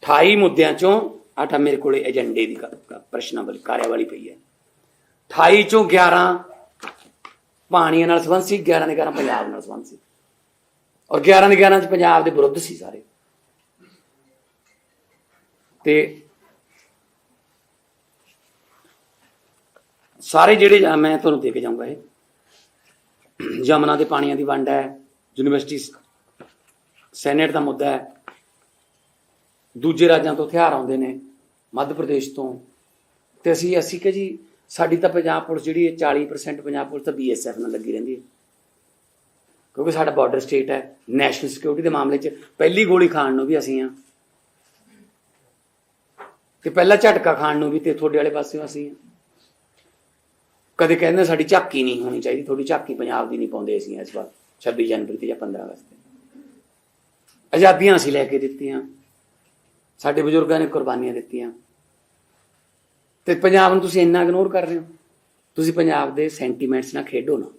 [SPEAKER 1] 28 ਮੁੱਦਿਆਂ ਚੋਂ ਆਟਾ ਮੇਰੇ ਕੋਲੇ ਏਜੰਡੇ ਦੀ ਕ- ਕ- ਪ੍ਰਸ਼ਨਾਵਲੀ ਕਾਰਿਆਵਲੀ ਪਈ ਹੈ। 28 ਚੋਂ 11 ਪਾਣੀਆਂ ਨਾਲ ਸੰਬੰਧ ਸੀ 11 ਦੇ 11 ਪੰਜਾਬ ਨਾਲ ਸੰਬੰਧ ਸੀ। ਔਰ 11 ਦੇ 11 ਚ ਪੰਜਾਬ ਦੇ ਵਿਰੁੱਧ ਸੀ ਸਾਰੇ। ਤੇ ਸਾਰੇ ਜਿਹੜੇ ਮੈਂ ਤੁਹਾਨੂੰ ਦੇ ਕੇ ਜਾਊਂਗਾ ਇਹ। ਯਮਨਾ ਦੇ ਪਾਣੀਆਂ ਦੀ ਵੰਡ ਹੈ, ਯੂਨੀਵਰਸਿਟੀ ਸੈਨੇਟ ਦਾ ਮੁੱਦਾ ਹੈ। ਦੂਜੇ ਰਾਜਾਂ ਤੋਂ ਹਥਿਆਰ ਆਉਂਦੇ ਨੇ, ਮੱਧ ਪ੍ਰਦੇਸ਼ ਤੋਂ। ਤੇ ਅਸੀਂ ਅਸੀਂ ਕਿ ਜੀ ਸਾਡੀ ਤਾਂ ਪੰਜਾਬ ਪੁਲਿਸ ਜਿਹੜੀ ਹੈ 40% ਪੰਜਾਬ ਪੁਲਿਸ ਤਾਂ ਬੀਐਸਐਫ ਨਾਲ ਲੱਗੀ ਰਹਿੰਦੀ ਹੈ। ਕਿਉਂਕਿ ਸਾਡਾ ਬਾਰਡਰ ਸਟੇਟ ਹੈ ਨੈਸ਼ਨਲ ਸਿਕਿਉਰਿਟੀ ਦੇ ਮਾਮਲੇ 'ਚ ਪਹਿਲੀ ਗੋਲੀ ਖਾਣ ਨੂੰ ਵੀ ਅਸੀਂ ਆ ਤੇ ਪਹਿਲਾ ਝਟਕਾ ਖਾਣ ਨੂੰ ਵੀ ਤੇ ਤੁਹਾਡੇ ਵਾਲੇ ਪਾਸਿਓਂ ਅਸੀਂ ਆ ਕਦੇ ਕਹਿੰਦੇ ਸਾਡੀ ਝਾਕੀ ਨਹੀਂ ਹੋਣੀ ਚਾਹੀਦੀ, ਤੁਹਾਡੀ ਝਾਕੀ ਪੰਜਾਬ ਦੀ ਨਹੀਂ ਪਾਉਂਦੇ ਅਸੀਂ ਇਸ ਵਾਰ 26 ਜਨਵਰੀ ਤੇ ਜਾਂ 15 ਅਗਸਤ ਤੇ। ਆਜ਼ਾਦੀਆਂ ਅਸੀਂ ਲੈ ਕੇ ਦਿੱਤੀਆਂ। ਸਾਡੇ ਬਜ਼ੁਰਗਾਂ ਨੇ ਕੁਰਬਾਨੀਆਂ ਦਿੱਤੀਆਂ। ਤੇ ਪੰਜਾਬ ਨੂੰ ਤੁਸੀਂ ਇੰਨਾ ਇਗਨੋਰ ਕਰ ਰਹੇ ਹੋ? ਤੁਸੀਂ ਪੰਜਾਬ ਦੇ ਸੈਂਟੀਮੈਂਟਸ ਨਾਲ ਖੇਡੋ ਨਾ।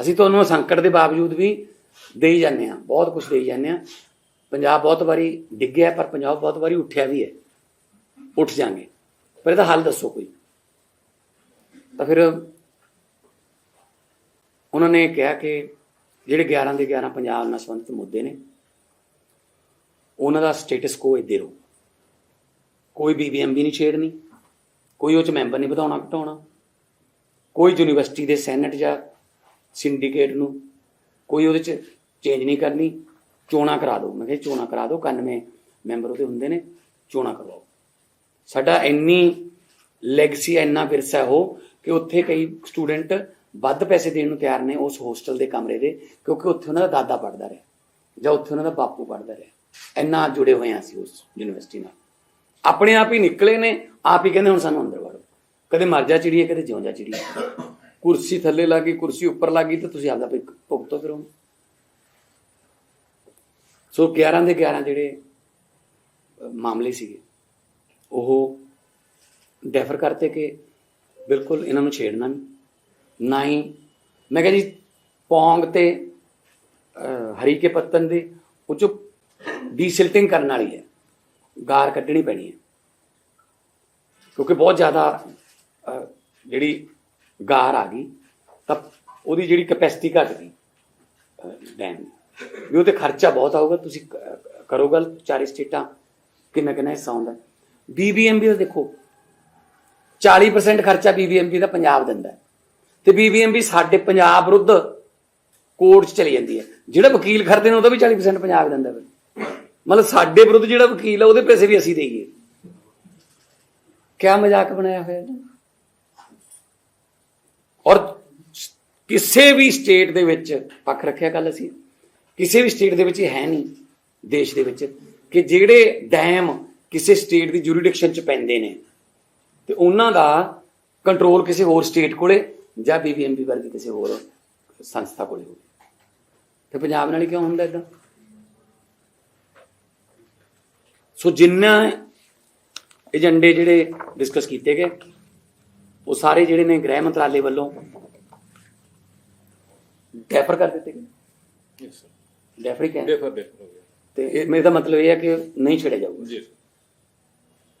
[SPEAKER 1] ਅਸੀਂ ਤੁਹਾਨੂੰ ਸੰਕਟ ਦੇ ਬਾਵਜੂਦ ਵੀ ਦੇਈ ਜਾਂਦੇ ਹਾਂ, ਬਹੁਤ ਕੁਝ ਦੇਈ ਜਾਂਦੇ ਹਾਂ। ਪੰਜਾਬ ਬਹੁਤ ਵਾਰੀ ਡਿੱਗਿਆ, ਪਰ ਪੰਜਾਬ ਬਹੁਤ ਵਾਰੀ ਉੱਠਿਆ ਵੀ ਹੈ। ਉੱਠ ਜਾਾਂਗੇ। ਪਰ ਇਹਦਾ ਹੱਲ ਦੱਸੋ ਕੋਈ। ਤਾਂ ਫਿਰ ਉਹਨਾਂ ਨੇ ਕਿਹਾ ਕਿ ਜਿਹੜੇ 11 ਦੇ 11 ਪੰਜਾਬ ਨਾਲ ਸੰਬੰਧਿਤ ਮੁੱਦੇ ਨੇ, ਉਹਨਾਂ ਦਾ ਸਟੇਟਸ ਕੋ ਇੱਦੇ ਰਹੋ। ਕੋਈ ਬੀਬੀਐਮਬੀ ਨਹੀਂ ਛੇੜਨੀ, ਕੋਈ ਉਹ ਚ ਮੈਂਬਰ ਨਹੀਂ ਵਧਾਉਣਾ ਘਟਾਉਣਾ, ਕੋਈ ਯੂਨੀਵਰਸਿਟੀ ਦੇ ਸੈਨੇਟ ਜਾਂ ਸਿੰਡੀਕੇਟ ਨੂੰ ਕੋਈ ਉਹਦੇ ਚ ਚੇਂਜ ਨਹੀਂ ਕਰਨੀ, ਚੋਣਾਂ ਕਰਾ ਦਿਓ। ਮੈਂ ਕਿਹਾ ਚੋਣਾਂ ਕਰਾ ਦਿਓ 91 ਮੈਂਬਰ ਉਹਦੇ ਹੁੰਦੇ ਨੇ, ਚੋਣਾਂ ਕਰਵਾਓ। ਸਾਡਾ ਇੰਨੀ ਲੈਗਸੀ ਇੰਨਾ ਵਿਰਸਾ ਉਹ ਕਿ ਉੱਥੇ ਕਈ ਸਟੂਡੈਂਟ ਵੱਧ ਪੈਸੇ ਦੇਣ ਨੂੰ ਤਿਆਰ ਨੇ ਉਸ ਹੋਸਟਲ ਦੇ ਕਮਰੇ ਦੇ, ਕਿਉਂਕਿ ਉੱਥੇ ਉਹਨਾਂ ਦਾ ਦਾਦਾ ਪੜਦਾ ਰਿਹਾ ਜਾਂ ਉੱਥੇ ਉਹਨਾਂ ਦਾ ਬਾਪੂ ਪੜਦਾ ਰਿਹਾ। ਇੰਨਾ ਜੁੜੇ ਹੋਏ ਆ ਅਸੀਂ ਉਸ ਯੂਨੀਵਰਸਿਟੀ ਨਾਲ। ਆਪਣੇ ਆਪ ਹੀ ਨਿਕਲੇ ਨੇ ਆਪ ਹੀ ਕਹਿੰਦੇ ਹੁਣ ਸਾਨੂੰ ਅੰਦਰ ਵੜੋ। ਕਦੇ ਮਰ ਜਾ ਚਿੜੀਏ ਕਦੇ ਜਿਉਂ ਜਾ ਚਿੜੀਏ। ਕੁਰਸੀ ਥੱਲੇ ਲੱਗੀ ਕੁਰਸੀ ਉੱਪਰ ਲੱਗੀ ਤੇ ਤੁਸੀਂ ਆਪਦਾ ਭੁਗ- ਭੁਗਤੋ ਫਿਰ ਉਹਨੂੰ ਸੋ 11 ਦੇ 11 ਜਿਹੜੇ ਮਾਮਲੇ ਸੀਗੇ ਉਹ ਡੈਫਰ ਕਰਤੇ ਕਿ ਬਿਲਕੁਲ ਇਹਨਾਂ ਨੂੰ ਛੇੜਨਾ ਨਹੀਂ। ਨਾ ਹੀ ਮੈਂ ਕਿਹਾ ਜੀ ਪੌਂਗ ਤੇ ਅਹ, ਹਰੀ ਕੇ ਪੱਤਨ ਦੇ ਉਹ ਚੋਂ ਡੀਸਿਲਟਿੰਗ ਕਰਨ ਵਾਲੀ ਹੈ। ਗਾਰ ਕੱਢਣੀ ਪੈਣੀ ਹੈ। ਕਿਉਂਕਿ ਬਹੁਤ ਜ਼ਿਆਦਾ ਜਿਹੜੀ ਗਾਰ ਆ ਗਈ, ਤਾਂ ਉਹਦੀ ਜਿਹੜੀ ਕਪੈਸਿਟੀ ਘਟ ਗਈ ਡੈਮ ਵੀ ਉਹ ਤੇ ਖਰਚਾ ਬਹੁਤ ਆਊਗਾ, ਤੁਸੀਂ ਕਰੋ ਗੱਲ ਚਾਰੇ ਸਟੇਟਾਂ, ਕਿੰਨਾ ਕਿੰਨਾ ਹਿੱਸਾ ਹੁੰਦਾ ਬੀਬੀਐਮਬੀ ਦਾ ਦੇਖੋ 40% ਖਰਚਾ ਬੀਬੀਐਮਬੀ ਦਾ ਪੰਜਾਬ ਦਿੰਦਾ ਹੈ। ਤੇ ਬੀਬੀਐਮਬੀ ਸਾਡੇ ਪੰਜਾਬ ਵਿਰੁੱਧ ਕੋਰਟ 'ਚ ਚਲੀ ਜਾਂਦੀ ਹੈ। ਜਿਹੜਾ ਵਕੀਲ ਖਰਦੇ ਨੇ, ਉਹਦਾ ਵੀ 40% ਪੰਜਾਬ ਦਿੰਦਾ ਫਿਰ ਮਤਲਬ ਸਾਡੇ ਵਿਰੁੱਧ ਜਿਹੜਾ ਵਕੀਲ ਹੈ ਉਹਦੇ ਪੈਸੇ ਵੀ ਅਸੀਂ ਦੇਈਏ। ਕਿਆ ਮਜ਼ਾਕ ਬਣਾਇਆ ਹੋਇਆ ਹੈ ਔਰ ਕਿਸੇ ਵੀ ਸਟੇਟ ਦੇ ਵਿੱਚ, ਪੱਖ ਰੱਖਿਆ ਕੱਲ ਅਸੀਂ, ਕਿਸੇ ਵੀ ਸਟੇਟ ਦੇ ਵਿੱਚ ਇਹ ਹੈ ਨਹੀਂ, ਦੇਸ਼ ਦੇ ਵਿੱਚ, ਕਿ ਜਿਹੜੇ ਡੈਮ ਕਿਸੇ ਸਟੇਟ ਦੀ ਜੂਰੀਡਿਕਸ਼ਨ ਚ ਪੈਂਦੇ ਨੇ, ਤੇ ਉਹਨਾਂ ਦਾ ਕੰਟਰੋਲ ਕਿਸੇ ਹੋਰ ਸਟੇਟ ਕੋਲੇ ਜਾਂ ਬੀਬੀਐਮਬੀ ਵਰਗੀ ਕਿਸੇ ਹੋਰ ਸੰਸਥਾ ਕੋਲੇ ਹੋਵੇ। ਤੇ ਪੰਜਾਬ ਨਾਲ ਹੀ ਕਿਉਂ ਹੁੰਦਾ ਇਦਾਂ ਸੋ ਜਿੰਨਾ ਏਜੰਡੇ ਜਿਹੜੇ ਡਿਸਕਸ ਕੀਤੇ ਗਏ ਉਹ ਸਾਰੇ ਜਿਹੜੇ ਨੇ ਗ੍ਰਹਿ ਮੰਤਰਾਲੇ ਵੱਲੋਂ ਡੈਫਰ ਕਰ ਦਿੱਤੇ ਗਏ?
[SPEAKER 2] ਯੈਸ ਸਰ
[SPEAKER 1] ਡੈਫਰ ਹੀ ਕਹਿੰਦੇ
[SPEAKER 2] ਡਿਫਰ ਡਿਫਰ ਹੋ ਗਿਆ।
[SPEAKER 1] ਤੇ ਮੇਰਾ ਮਤਲਬ ਇਹ ਹੈ ਕਿ ਨਹੀਂ ਛੱਡਿਆ ਜਾਊਗਾ।
[SPEAKER 2] ਜੀ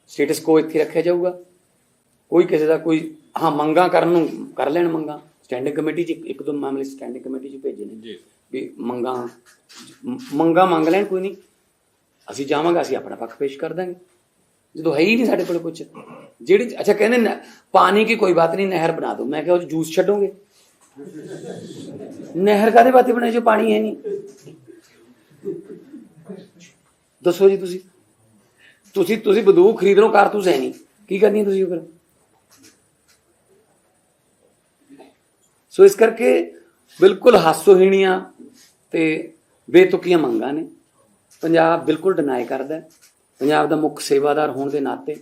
[SPEAKER 1] ਸਟੇਟਸ ਕੋ ਇੱਥੇ ਰੱਖਿਆ ਜਾਊਗਾ। ਕੋਈ ਕਿਸੇ ਦਾ ਕੋਈ ਹਾਂ ਮੰਗਾ ਕਰਨ ਨੂੰ ਕਰ ਲੈਣ ਮੰਗਾ। ਸਟੈਂਡਿੰਗ ਕਮੇਟੀ ਚ ਇੱਕ- ਇੱਕ ਦੋ ਮਾਮਲੇ ਸਟੈਂਡਿੰਗ ਕਮੇਟੀ ਚ ਭੇਜੇ ਨੇ।
[SPEAKER 2] ਜੀ
[SPEAKER 1] ਵੀ ਮੰਗਾ ਮੰਗਾ ਮੰਗ ਲੈਣ ਕੋਈ ਨਹੀਂ। ਅਸੀਂ ਜਾਵਾਂਗੇ, ਅਸੀਂ ਆਪਣਾ ਪੱਖ ਪੇਸ਼ ਕਰ ਦਾਂਗੇ। ਜਦੋਂ ਹੈ ਹੀ ਨਹੀਂ ਸਾਡੇ ਕੋਲ ਕੁਝ ਜਿਹੜੀ, ਅੱਛਾ, ਕਹਿੰਦੇ ਨੇ, ਪਾਣੀ ਕੀ ਕੋਈ ਬਾਤ ਨਹੀਂ, ਨਹਿਰ ਬਣਾ ਦੋ। ਮੈਂ ਕਿਹਾ ਉਹ ਜੂਸ ਛੱਡੋਗੇ? ਨਹਿਰ ਕਾਦੇ ਬਾਤੇ ਬਣਾਈ ਜੋ ਪਾਣੀ ਹੈ ਨਹੀਂ? ਦੱਸੋ ਜੀ ਤੁਸੀਂ। ਤੁਸੀਂ ਤੁਸੀਂ ਬੰਦੂਕ ਖਰੀਦ ਲਓ ਕਾਰਤੂਸ ਹੈ ਨਹੀਂ। ਕੀ ਕਰਨੀ ਤੁਸੀਂ ਉਹ ਫਿਰ? ਸੋ ਇਸ ਕਰਕੇ ਬਿਲਕੁਲ ਹਾਸੋਹੀਣੀਆਂ ਤੇ ਬੇਤੁਕੀਆਂ ਮੰਗਾਂ ਨੇ। ਪੰਜਾਬ ਬਿਲਕੁਲ ਡਿਨਾਈ ਕਰਦਾ ਪੰਜਾਬ ਦਾ ਮੁੱਖ ਸੇਵਾਦਾਰ ਹੋਣ ਦੇ ਨਾਤੇ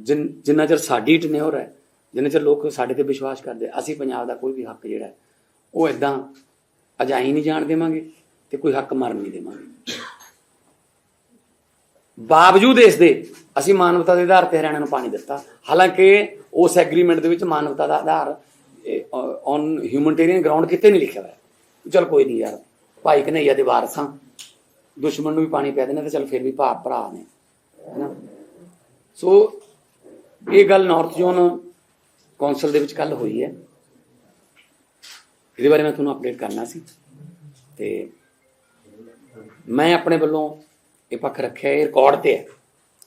[SPEAKER 1] ਜਿਨ- ਜਿੰਨਾ ਚਿਰ ਸਾਡੀ ਟਨਿਓਰ ਹੈ ਜਿੰਨਾ ਚਿਰ ਲੋਕ ਸਾਡੇ ਤੇ ਵਿਸ਼ਵਾਸ ਕਰਦੇ, ਅਸੀਂ ਪੰਜਾਬ ਦਾ ਕੋਈ ਵੀ ਹੱਕ ਜਿਹੜਾ ਉਹ ਇਦਾਂ ਅਜਾਈ ਨਹੀਂ ਜਾਣ ਦੇਵਾਂਗੇ ਤੇ ਕੋਈ ਹੱਕ ਮਰਨ ਨਹੀਂ ਦੇਵਾਂਗੇ। ਬਾਵਜੂਦ ਇਸ ਦੇ ਅਸੀਂ ਮਾਨਵਤਾ ਦੇ ਆਧਾਰ ਤੇ ਹਰਿਆਣਾ ਨੂੰ ਪਾਣੀ ਦਿੱਤਾ। ਹਾਲਾਂਕਿ ਉਸ ਐਗਰੀਮੈਂਟ ਦੇ ਵਿੱਚ ਮਾਨਵਤਾ ਦਾ ਆਧਾਰ ਔਨ ਹਿਊਮਨਟੇਰੀਅਨ ਗਰਾਊਂਡ ਕਿਤੇ ਨਹੀਂ ਲਿਖਿਆ ਹੋਇਆ। ਚਲ ਕੋਈ ਨਹੀਂ ਯਾਰ, ਭਾਈ ਕਨਈਆ ਦੇ ਵਾਰਸਾਂ ਦੁਸ਼ਮਣ ਨੂੰ ਵੀ ਪਾਣੀ ਪੈ ਦੇਣਾ ਤੇ ਚਲ ਫਿਰ ਵੀ ਭਾ ਭਰਾ ਨੇ, ਹੈਨਾ? ਸੋ ਇਹ ਗੱਲ ਨਾਰਥ ਜ਼ੋਨ ਕੌਂਸਲ ਦੇ ਵਿੱਚ ਕੱਲ ਹੋਈ ਹੈ। ਇਹਦੇ ਬਾਰੇ ਮੈਂ ਤੁਹਾਨੂੰ ਅਪਡੇਟ ਕਰਨਾ ਸੀ। ਤੇ ਮੈਂ ਆਪਣੇ ਵੱਲੋਂ ਇਹ ਪੱਖ ਰੱਖਿਆ, ਇਹ ਰਿਕਾਰਡ ਤੇ ਹੈ।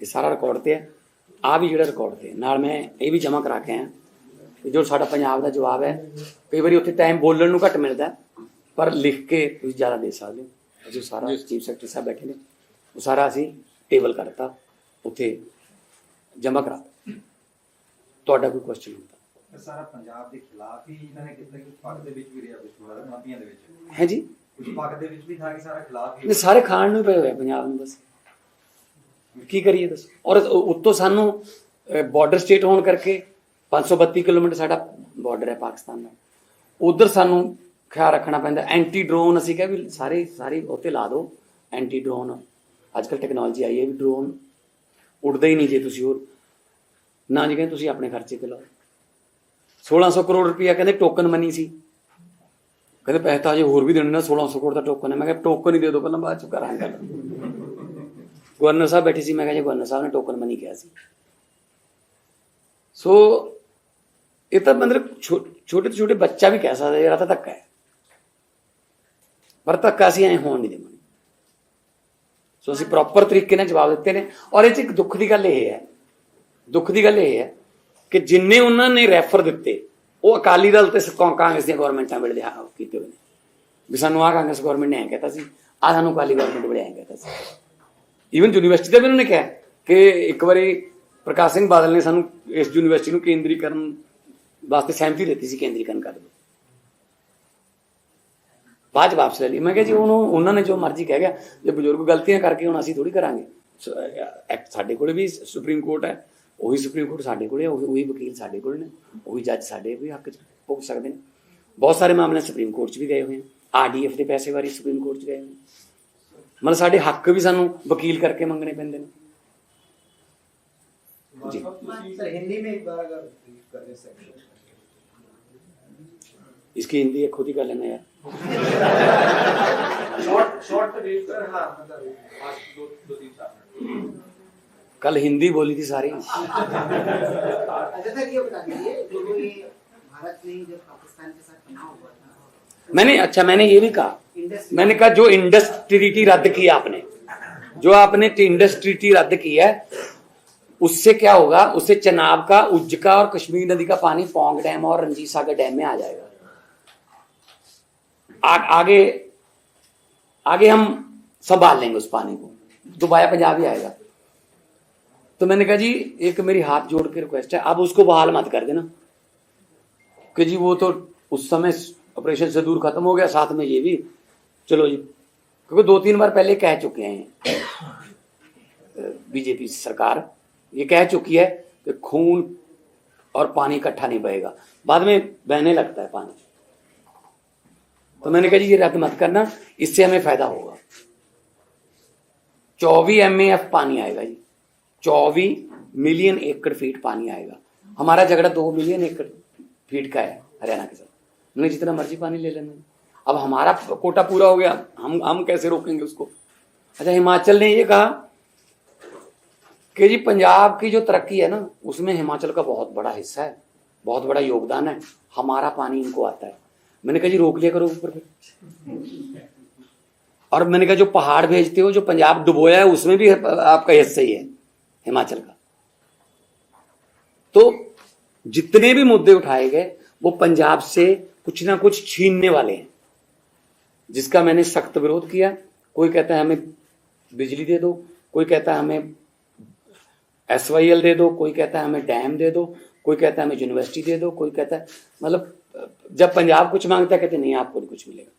[SPEAKER 1] ਇਹ ਸਾਰਾ ਰਿਕਾਰਡ ਤੇ ਹੈ। ਆ ਵੀ ਜਿਹੜਾ ਰਿਕਾਰਡ ਤੇ ਨਾਲ ਮੈਂ ਇਹ ਵੀ ਜਮ੍ਹਾਂ ਕਰਾ ਕੇ ਆਇਆ। ਜੋ ਸਾਡਾ ਪੰਜਾਬ ਦਾ ਜਵਾਬ ਹੈ, ਕਈ ਵਾਰੀ ਉੱਥੇ ਟਾਈਮ ਬੋਲਣ ਨੂੰ ਘੱਟ ਮਿਲਦਾ ਪਰ ਲਿਖ ਕੇ ਤੁਸੀਂ ਜ਼ਿਆਦਾ ਦੇ ਸਕਦੇ ਹੋ। ਅਸੀਂ ਸਾਰਾ ਚੀਫ ਸੈਕਟਰੀ ਸਾਹਿਬ ਬੈਠੇ ਨੇ। ਉਹ ਸਾਰਾ ਅਸੀਂ ਟੇਬਲ ਕਰਤਾ ਉੱਥੇ ਜਮ੍ਹਾਂ ਕਰਾ। ਤੁਹਾਡਾ ਕੋਈ ਕੁਐਸਚਨ ਹੁੰਦਾ?
[SPEAKER 2] ਸਾਰਾ ਪੰਜਾਬ ਦੇ ਖਿਲਾਫ ਹੀ ਇਹਨਾਂ ਨੇ ਕੀਤਾ ਕਿ ਪੱਗ ਦੇ ਵਿੱਚ ਵੀ ਰਿਹਾ ਕੁਝ ਮਾਪੀਆਂ ਦੇ ਵਿੱਚ।
[SPEAKER 1] ਹੈ ਜੀ?
[SPEAKER 2] ਕੁਝ ਪੱਗ ਦੇ ਵਿੱਚ ਵੀ ਥਾ ਕਿ ਸਾਰਾ ਖਿਲਾਫ ਹੀ
[SPEAKER 1] ਇਹ ਸਾਰੇ ਖਾਣ ਨੂੰ ਪਏ ਹੋਏ ਪੰਜਾਬ ਨੂੰ ਬਸ। ਕੀ ਕਰੀਏ ਦੱਸੋ? ਔਰ ਉੱਤੋਂ ਸਾਨੂੰ ਬਾਰਡਰ ਸਟੇਟ ਹੋਣ ਕਰਕੇ 532 ਕਿਲੋਮੀਟਰ ਸਾਡਾ ਬਾਰਡਰ ਹੈ ਪਾਕਿਸਤਾਨ ਦਾ। ਉਧਰ ਸਾਨੂੰ ਖਿਆਲ ਰੱਖਣਾ ਪੈਂਦਾ। ਐਂਟੀ ਡਰੋਨ ਅਸੀਂ ਕਿਹਾ ਵੀ ਸਾਰੇ ਸਾਰੇ ਉੱਤੇ ਲਾ ਦਿਓ ਐਂਟੀ ਡਰੋਨ ਅੱਜ ਕੱਲ ਟੈਕਨੋਲੋਜੀ ਆਈ ਹੈ ਵੀ ਡਰੋਨ ਉੱਡਦਾ ਹੀ ਨਹੀਂ ਜੇ ਤੁਸੀਂ ਹੋਰ। ਨਾ ਜੀ ਕਹਿੰਦੇ ਤੁਸੀਂ ਆਪਣੇ ਖਰਚੇ ਤੇ ਲਾਓ। 1600 ਕਰੋੜ ਰੁਪਇਆ ਕਹਿੰਦੇ ਟੋਕਨ ਮਨੀ ਸੀ। ਕਹਿੰਦੇ ਪੈਸੇ ਤਾਂ ਜੇ ਹੋਰ ਵੀ ਦੇਣੇ ਨੇ 1600 ਕਰੋੜ ਦਾ ਟੋਕਨ ਹੈ। ਮੈਂ ਕਿਹਾ ਟੋਕਨ ਹੀ ਦੇ ਦਿਓ, ਪਹਿਲਾਂ ਬਾਅਦ ਚ ਕਰਾਂਗੇ ਗਵਰਨਰ ਸਾਹਿਬ ਬੈਠੇ ਸੀ, ਮੈਂ ਕਿਹਾ ਜੀ ਗਵਰਨਰ ਸਾਹਿਬ ਨੇ ਟੋਕਨ ਮਨੀ ਕਿਹਾ ਸੀ। ਸੋ ਇਹ ਤਾਂ ਮਤਲਬ ਛੋ- ਛੋਟੇ ਤੋਂ ਛੋਟੇ ਬੱਚਾ ਵੀ ਕਹਿ ਸਕਦਾ ਯਾਰ ਆਹ ਤਾਂ ਧੱਕਾ ਹੈ। ਪਰ ਧੱਕਾ ਅਸੀਂ ਐ ਹੋਣ ਨਹੀਂ ਦੇਵਾਂਗੇ। ਸੋ ਅਸੀਂ ਪ੍ਰੋਪਰ ਤਰੀਕੇ ਨਾਲ ਜਵਾਬ ਦਿੱਤੇ ਨੇ। ਔਰ ਇਹ ਚ ਇੱਕ ਦੁੱਖ ਦੀ ਗੱਲ ਇਹ ਹੈ, ਦੁੱਖ ਦੀ ਗੱਲ ਇਹ ਹੈ ਕਿ ਜਿੰਨੇ ਉਹਨਾਂ ਨੇ ਰੈਫਰ ਦਿੱਤੇ, ਉਹ ਅਕਾਲੀ ਦਲ ਤੇ ਸ- ਕਾਂਗਰਸ ਦੀਆਂ ਗਵਰਨਮੈਂਟਾਂ ਵੇਲੇ ਦੇ ਹਾਂ ਕੀਤੇ ਹੋਏ ਨੇ। ਵੀ ਸਾਨੂੰ ਆ ਕਾਂਗਰਸ ਗਵਰਨਮੈਂਟ ਨੇ ਐਂ ਕਹਿਤਾ ਸੀ ਆ ਸਾਨੂੰ ਅਕਾਲੀ ਗਵਰਨਮੈਂਟ ਵੇਲੇ ਐਂ ਕਹਿਤਾ ਸੀ। ਈਵਨ ਯੂਨੀਵਰਸਿਟੀ ਦਾ ਵੀ ਉਹਨਾਂ ਨੇ ਕਿਹਾ ਕਿ ਇੱਕ ਵਾਰੀ ਪ੍ਰਕਾਸ਼ ਸਿੰਘ ਬਾਦਲ ਨੇ ਸਾਨੂੰ ਇਸ ਯੂਨੀਵਰਸਿਟੀ ਨੂੰ ਕੇਂਦਰੀਕਰਨ ਵਾਸਤੇ ਸਹਿਮਤੀ ਦਿੱਤੀ ਸੀ, ਕੇਂਦਰੀਕਰਨ ਕਰ ਦਿਓ ਬਾਅਦ 'ਚ ਵਾਪਸ ਲੈ ਲਈ ਮੈਂ ਕਿਹਾ ਜੀ ਉਹਨੂੰ ਉਹਨਾਂ ਨੇ ਜੋ ਮਰਜ਼ੀ ਕਹਿ ਗਿਆ ਜੇ ਬਜ਼ੁਰਗ ਗਲਤੀਆਂ ਕਰਕੇ ਹੁਣ ਅਸੀਂ ਥੋੜੀ ਕਰਾਂਗੇ ਸ- ਅਹ ਐਕਟ ਸਾਡੇ ਕੋਲੇ ਵੀ ਸੁਪਰੀਮ ਕੋਰਟ ਹੈ ਉਹੀ ਸੁਪਰੀਮ ਕੋਰਟ ਸਾਡੇ ਕੋਲੇ ਹੈ, ਉਹੀ ਉਹੀ ਵਕੀਲ ਸਾਡੇ ਕੋਲ ਨੇ ਉਹੀ ਜੱਜ ਸਾਡੇ ਵੀ ਹੱਕ 'ਚ ਪੁੱਛ ਸਕਦੇ ਨੇ ਬਹੁਤ ਸਾਰੇ ਮਾਮਲੇ ਸੁਪਰੀਮ ਕੋਰਟ 'ਚ ਵੀ ਗਏ ਹੋਏ ਨੇ ਆਰਡੀਐਫ ਦੇ ਪੈਸੇ ਵਾਰੀ ਸੁਪਰੀਮ ਕੋਰਟ 'ਚ ਗਏ ਹੋਏ ਨੇ ਮਤਲਬ ਸਾਡੇ ਹੱਕ ਵੀ ਸਾਨੂੰ ਵਕੀਲ ਕਰਕੇ ਮੰਗਣੇ ਪੈਂਦੇ ਨੇ ਜੀ
[SPEAKER 3] सर हिंदी में एक बार अगर brief कर दें सेक्शन
[SPEAKER 1] इसकी हिंदी है खुद ही कर लेना यार
[SPEAKER 3] शॉर्ट शॉर्ट ब्रीफ कर हाँ मतलब आज दो दो तीन चार
[SPEAKER 1] कल हिंदी बोली थी सारी।
[SPEAKER 4] अच्छा सर ये बता दीजिए जो ये भारत ने जब पाकिस्तान के साथ तनाव हुआ था
[SPEAKER 1] मैंने अच्छा मैंने ये भी कहा। मैंने कहा जो इंडस ट्रीटी रद्द किया आपने जो आपने इंडस ट्रीटी रद्द की है उससे क्या होगा? उससे चनाब का उज्ज का और कश्मीर नदी का पानी पोंग डैम और रंजीत सागर डैम में आ जाएगा। आ, आगे आगे हम संभाल लेंगे उस पानी को। दोबारा पंजाब ही आएगा। तो मैंने कहा जी एक मेरी हाथ जोड़ के रिक्वेस्ट है आप उसको बहाल मत कर देना। कि जी वो तो उस समय ऑपरेशन से दूर खत्म हो गया साथ में ये भी। चलो जी क्योंकि दो तीन बार पहले कह चुके हैं बीजेपी सरकार। ये कह चुकी है कि खून और पानी इकट्ठा नहीं बहेगा। बाद में बहने लगता है पानी। तो मैंने कहा जी, ये रद्द मत करना, इससे हमें फ़ायदा होगा। चौबीस एम एफ़ पानी आएगा जी। चौबीस मिलियन एकड़ फीट पानी आएगा। हमारा झगड़ा दो मिलियन एकड़ फीट का है, हरियाणा के साथ। उन्हें जितना मर्ज़ी पानी ले लेना। अब हमारा कोटा पूरा हो गया, हम हम कैसे रोकेंगे उसको? अच्छा हिमाचल ने ये कहा कि जी, पंजाब की जो तरक्की है ना, उसमें हिमाचल का बहुत बड़ा हिस्सा है, बहुत बड़ा योगदान है। हमारा पानी इनको आता है। मैंने कहा, जी, रोक लिया करो ऊपर और मैंने कहा, जो पहाड़ भेजते हो, जो पंजाब डुबोया है, उसमें भी आपका हिस्सा ही है, हिमाचल का। तो जितने भी मुद्दे उठाए गए, वो पंजाब से कुछ ना कुछ छीनने वाले हैं, जिसका मैंने सख्त विरोध किया। कोई कहता है, हमें बिजली दे दो। कोई कहता है, हमें एसवाईएल दे दो। कोई कहता है, हमें डैम दे दो। कोई कहता है, हमें यूनिवर्सिटी दे दो। कोई कहता है मतलब जब पंजाब कुछ मांगता है कहते नहीं आपको नहीं कुछ मिलेगा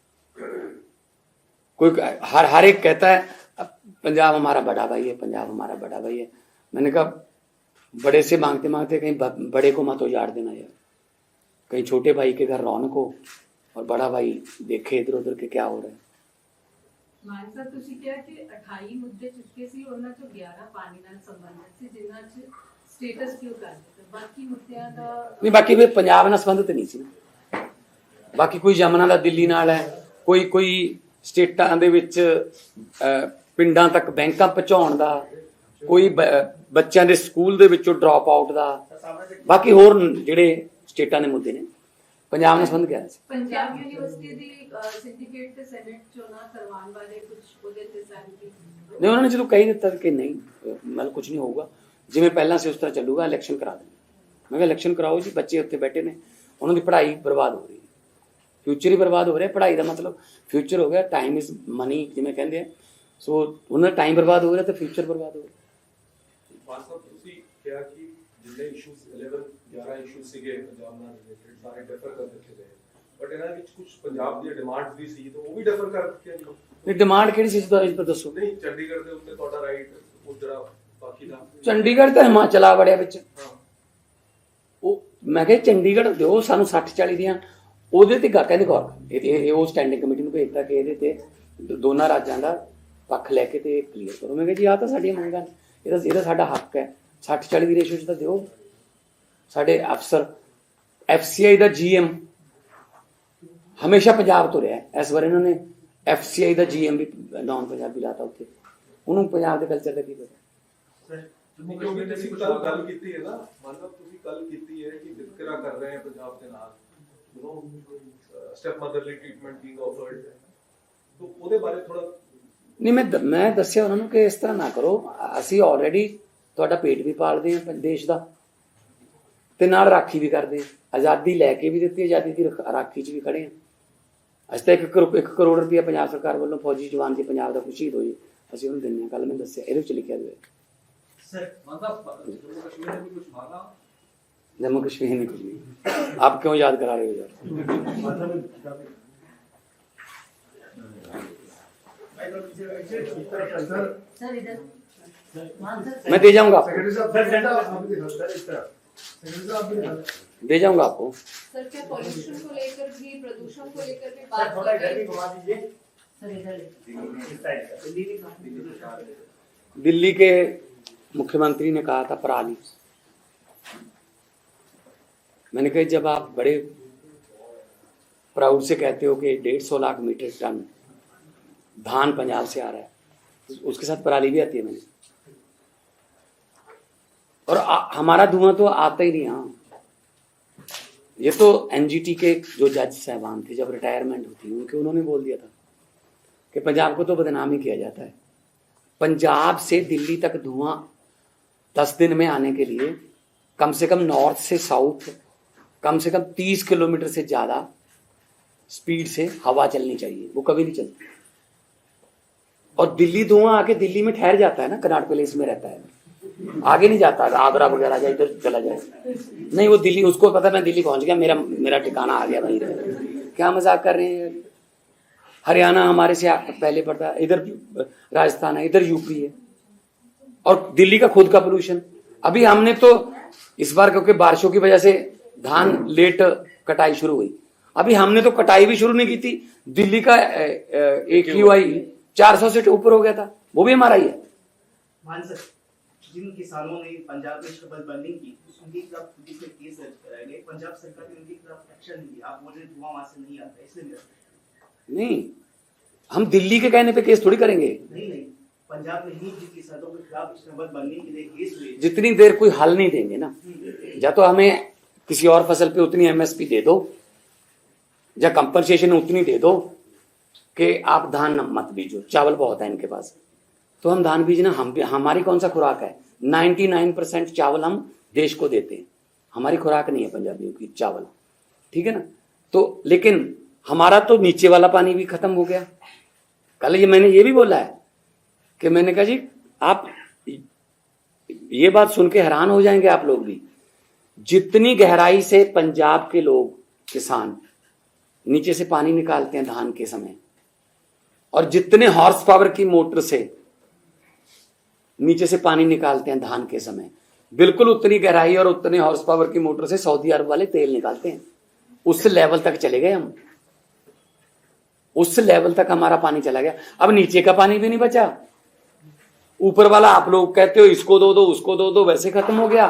[SPEAKER 1] कोई हर हर एक कहता है अब पंजाब हमारा बड़ा भाई है पंजाब हमारा बड़ा भाई है मैंने कहा बड़े से मांगते मांगते कहीं ब- बड़े को मत उजाड़ देना यार कहीं छोटे भाई के घर रौनक हो और बड़ा भाई देखे इधर उधर के क्या हो रहा है
[SPEAKER 5] ਮਾਨ ਸਾਹਿਬ ਤੁਸੀਂ ਕਿਹਾ ਕਿ 28 ਮੁੱਦੇ ਚੁੱਕੇ ਸੀ ਉਹਨਾਂ ਚੋਂ 11 ਪਾਣੀ ਨਾਲ ਸੰਬੰਧਿਤ ਸੀ ਜਿਨ੍ਹਾਂ 'ਚ ਸਟੇਟਸ ਕਿਉਂ ਕਰ ਦਿੱਤਾ? ਬਾਕੀ ਮੁੱਦਿਆਂ ਦਾ
[SPEAKER 1] ਨਹੀਂ ਬਾਕੀ ਫਿਰ ਪੰਜਾਬ ਨਾਲ ਸੰਬੰਧਿਤ ਨਹੀਂ ਸੀ। ਬਾਕੀ ਕੋਈ ਯਮਨਾ ਦਾ ਦਿੱਲੀ ਨਾਲ ਹੈ ਕੋਈ ਕੋਈ ਸਟੇਟਾਂ ਦੇ ਵਿੱਚ ਪਿੰਡਾਂ ਤੱਕ ਬੈਂਕਾਂ ਪਹੁੰਚਾਉਣ ਦਾ ਕੋਈ ਬੱਚਿਆਂ ਦੇ ਸਕੂਲ ਦੇ ਵਿੱਚੋਂ ਡ੍ਰੌਪ ਆਊਟ ਦਾ ਬਾਕੀ ਹੋਰ ਜਿਹੜੇ ਸਟੇਟਾਂ ਦੇ ਮੁੱਦੇ ਨੇ ਪੰਜਾਬ ਨਾਲ ਸੰਬੰਧ ਗਿਆ ਸੀ?
[SPEAKER 5] ਪੰਜਾਬ ਯੂਨੀਵਰਸਿਟੀ ਦੀ ਸਿੰਡੀਕੇਟ ਤੇ ਸੈਨੇਟ ਚੋਣਾਂ ਕਰਵਾਉਣ ਬਾਰੇ ਕੁਝ ਉਹਦੇ ਤੇ ਸਹਿਮਤੀ
[SPEAKER 1] ਨਹੀਂ ਉਹਨਾਂ ਨੇ ਜਦੋਂ ਕਹਿ ਦਿੱਤਾ ਕਿ ਨਹੀਂ ਮਤਲਬ ਕੁਝ ਨਹੀਂ ਹੋਊਗਾ। ਜਿਵੇਂ ਪਹਿਲਾਂ ਸੀ ਉਸ ਤਰ੍ਹਾਂ ਚੱਲੂਗਾ ਇਲੈਕਸ਼ਨ ਕਰਾ ਦੇਣਾ ਮੈਂ ਕਿਹਾ ਇਲੈਕਸ਼ਨ ਕਰਾਓ ਜੀ ਬੱਚੇ ਉੱਥੇ ਬੈਠੇ ਨੇ। ਉਹਨਾਂ ਦੀ ਪੜ੍ਹਾਈ ਬਰਬਾਦ ਹੋ ਰਹੀ ਹੈ। ਫਿਊਚਰ ਹੀ ਬਰਬਾਦ ਹੋ ਰਿਹਾ। ਪੜ੍ਹਾਈ ਦਾ ਮਤਲਬ ਫਿਊਚਰ ਹੋ ਗਿਆ। ਟਾਈਮ ਇਜ਼ ਮਨੀ ਜਿਵੇਂ ਕਹਿੰਦੇ ਆ। ਸੋ ਉਹਨਾਂ ਟਾਈਮ ਬਰਬਾਦ ਹੋ ਰਿਹਾ ਤੇ ਫਿਊਚਰ ਬਰਬਾਦ ਹੋ ਰਿਹਾ।
[SPEAKER 6] ਸਾਹਿਬ ਤੁਸੀਂ ਕਿਹਾ ਕਿ
[SPEAKER 3] ਜਿੰਨੇ ਇਸ਼ੂਸ 11 11 ਇਸ਼ੂਸ ਸੀਗੇ ਪੰਜਾਬ ਨਾਲ ਰਿਲੇਟਡ ਸਾਰੇ ਡਿਫਰ ਕਰ ਦਿੱਤੇ ਗਏ। ਬਟ ਇਹਨਾਂ ਵਿੱਚ ਕੁਝ ਪੰਜਾਬ ਦੀਆਂ ਡਿਮਾਂਡਸ ਵੀ ਸੀ ਤਾਂ ਉਹ ਵੀ ਡਿਫਰ ਕਰ ਦਿੱਤੀਆਂ
[SPEAKER 1] ਇਹ ਡਿਮਾਂਡ ਕਿਹੜੀ ਸੀ ਪਰ ਦੱਸੋ।
[SPEAKER 3] ਨਹੀਂ ਚੰਡੀਗੜ੍ਹ ਦੇ ਉੱਤੇ ਤੁਹਾਡਾ ਰਾਈਟ ਉਹ ਜਿਹੜਾ
[SPEAKER 1] ਚੰਡੀਗੜ੍ਹ ਤੇ ਹਿਮਾਚਲ ਆ ਵੜਿਆ ਵਿੱਚ। ਉਹ ਮੈਂ ਕਿਹਾ, ਚੰਡੀਗੜ੍ਹ ਦਿਓ ਸਾਨੂੰ 60 40 ਦੀਆਂ। ਉਹਦੇ ਤੇ ਗਾ ਕਹਿੰਦੇ ਗੌਰ ਇਹ ਇਹ ਉਹ ਸਟੈਂਡਿੰਗ ਕਮੇਟੀ ਨੂੰ ਭੇਜਤਾ ਕਿ ਇਹਦੇ ਤੇ ਦੋਨਾਂ ਰਾਜਾਂ ਦਾ ਪੱਖ ਲੈ ਕੇ ਤੇ ਕਲੀਅਰ ਕਰੋ। ਮੈਂ ਕਿਹਾ, ਜੀ, ਆਹ ਤਾਂ ਸਾਡੀਆਂ ਮੰਗਾਂ ਇਹਦਾ ਇਹਦਾ ਸਾਡਾ ਹੱਕ ਹੈ। 60 40 ਦੀ ਰੇਸ਼ੋ ਚ ਤਾਂ ਦਿਓ। ਸਾਡੇ ਅਫਸਰ ਐਫਸੀਆਈ ਦਾ ਜੀਐਮ ਹਮੇਸ਼ਾ ਪੰਜਾਬ ਤੋਂ ਰਿਹਾ ਇਸ ਵਾਰ ਇਹਨਾਂ ਨੇ ਐਫਸੀਆਈ ਦਾ ਜੀਐਮ ਵੀ ਨਾਨ ਪੰਜਾਬੀ ਲਾਤਾ ਉੱਥੇ। ਉਹਨੂੰ ਪੰਜਾਬ ਦੇ ਕਲਚਰ ਦਾ ਕੀ ਪਤਾ?
[SPEAKER 3] ਜੰਮੂ ਕਸ਼ਮੀਰ ਦੇ ਤੁਸੀਂ ਕੱਲ ਗੱਲ ਕੀਤੀ ਹੈ ਨਾ। ਮੰਨ ਲਓ ਤੁਸੀਂ ਕੱਲ ਕੀਤੀ ਹੈ ਕਿ ਵਿਤਕਰਾ ਕਰ ਰਹੇ ਹੈ ਪੰਜਾਬ ਦੇ ਨਾਲ।
[SPEAKER 1] You know step motherly treatment being ਰਾਖੀ ਵੀ ਕਰਦੇ ਆਜ਼ਾਦੀ ਲੈ ਕੇ ਵੀ ਦਿੱਤੀ ਦੀ ਰਾਖੀ 'ਚ ਵੀ ਖੜੇ ਹਾਂ। ਅੱਜ ਤੱਕ ਕਰੋੜ ਰੁਪਏ ਪੰਜਾਬ ਸਰਕਾਰ ਵੱਲੋਂ ਫੌਜੀ ਜਵਾਨ ਦੀ ਪੰਜਾਬ ਦਾ ਖੁਸ਼ੀਦ ਹੋਈ ਅਸੀਂ ਉਹਨੂੰ ਕੱਲ ਮੈਂ ਦੱਸਿਆ ਇਹਦੇ ਵਿੱਚ ਲਿਖਿਆ ਹੋਇਆ।
[SPEAKER 2] जम्मू कश्मीर नहीं कुछ
[SPEAKER 1] नहीं। आप क्यों याद करा रहे हो यार? मैं दे जाऊँगा दे जाऊँगा आपको।
[SPEAKER 7] सर क्या पॉल्यूशन को लेकर भी प्रदूषण को लेकर भी बात
[SPEAKER 6] थोड़ा
[SPEAKER 7] जल्दी
[SPEAKER 6] घुमा दीजिए।
[SPEAKER 4] दिल्ली
[SPEAKER 1] के मुख्यमंत्री ने कहा था पराली। मैंने कहा जब आप बड़े प्राउड से कहते हो कि डेढ़ सौ लाख मीट्रिक टन धान पंजाब से आ रहा है उसके साथ पराली भी आती है मैंने। और आ, हमारा धुआँ तो आता ही नहीं यहाँ ये तो एनजीटी के जो जज साहबान थे जब रिटायरमेंट होती उनके उन्होंने बोल दिया था कि पंजाब को तो बदनाम ही किया जाता है। पंजाब से दिल्ली तक धुआँ दस दिन में आने के लिए, कम से कम नॉर्थ से साउथ कम से कम तीस किलोमीटर से ज़्यादा स्पीड से हवा चलनी चाहिए, वो कभी नहीं चलती। और दिल्ली धुआँ आके दिल्ली में ठहर जाता है ना कनाट पैलेस में रहता है। आगे नहीं जाता, आगरा वगैरह जाए, इधर चला जाए। नहीं, वो दिल्ली, उसको पता मैं दिल्ली पहुँच गया, मेरा मेरा ठिकाना आ गया वहीं क्या मज़ाक कर रहे हैं? हरियाणा हमारे से पहले पड़ता है इधर राजस्थान है, इधर यूपी है। और दिल्ली का खुद का पोल्यूशन अभी हमने तो इस बार क्योंकि बारिशों की वजह से धान लेट कटाई शुरू हुई। अभी हमने तो कटाई भी शुरू नहीं की थी। दिल्ली का एक क्यू? आई चार सौ से ऊपर हो गया था। वो भी हमारा ही है।
[SPEAKER 8] जिन किसानों ने पंजाब में शपथ की उनके खिलाफ पुलिस में केस दर्ज कराया गया पंजाब सरकार ने उनके खिलाफ एक्शन नहीं आप बोल रहे धुआँ वहाँ से नहीं आता इसलिए नहीं।
[SPEAKER 1] हम दिल्ली के कहने पे केस थोड़ी करेंगे।
[SPEAKER 8] नहीं नहीं। खिलाफ
[SPEAKER 1] जितनी देर कोई हल नहीं देंगे ना, या तो हमें किसी और फ़सल पे उतनी एमएसपी दे दो, या कंपनसेशन उतनी दे दो कि आप धान मत बीजो, चावल बहुत है इनके पास। तो हम धान बीजना, हम हमारी कौन सा खुराक है? 99 परसेंट चावल हम देश को देते हैं। हमारी खुराक नहीं है पंजाबियों की, चावल। ठीक है ना? तो लेकिन हमारा तो नीचे वाला पानी भी खत्म हो गया। कल ये मैंने ये भी बोला है कि मैंने कहा जी, आप ये बात सुन के हैरान हो जाएँगे आप लोग भी। जितनी गहराई से पंजाब के लोग किसान नीचे से पानी निकालते हैं धान के समय, और जितने हॉर्स पावर की मोटर से नीचे से पानी निकालते हैं धान के समय, बिल्कुल उतनी गहराई और उतने हॉर्स पावर की मोटर से सऊदी अरब वाले तेल निकालते हैं। उस लेवल तक चले गए हम। उस लेवल तक हमारा पानी चला गया। अब नीचे का पानी भी नहीं बचा। ऊपर वाला आप लोग कहते हो इसको दो दो उसको दो दो वैसे खत्म हो गया।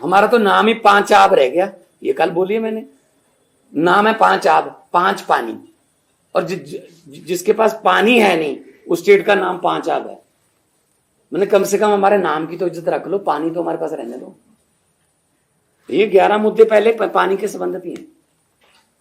[SPEAKER 1] हमारा तो नाम ही पाँच आब रह गया। ये कल बोलिए मैंने। नाम है पाँच आब पाँच पानी। और जि, जि, जिसके पास पानी है नहीं उस स्टेट का नाम पाँच आब है। मैंने कम से कम हमारे नाम की तो इज़्ज़त रख लो पानी तो हमारे पास रहने दो। ये ग्यारह मुद्दे पहले पानी के संबंधित ही हैं।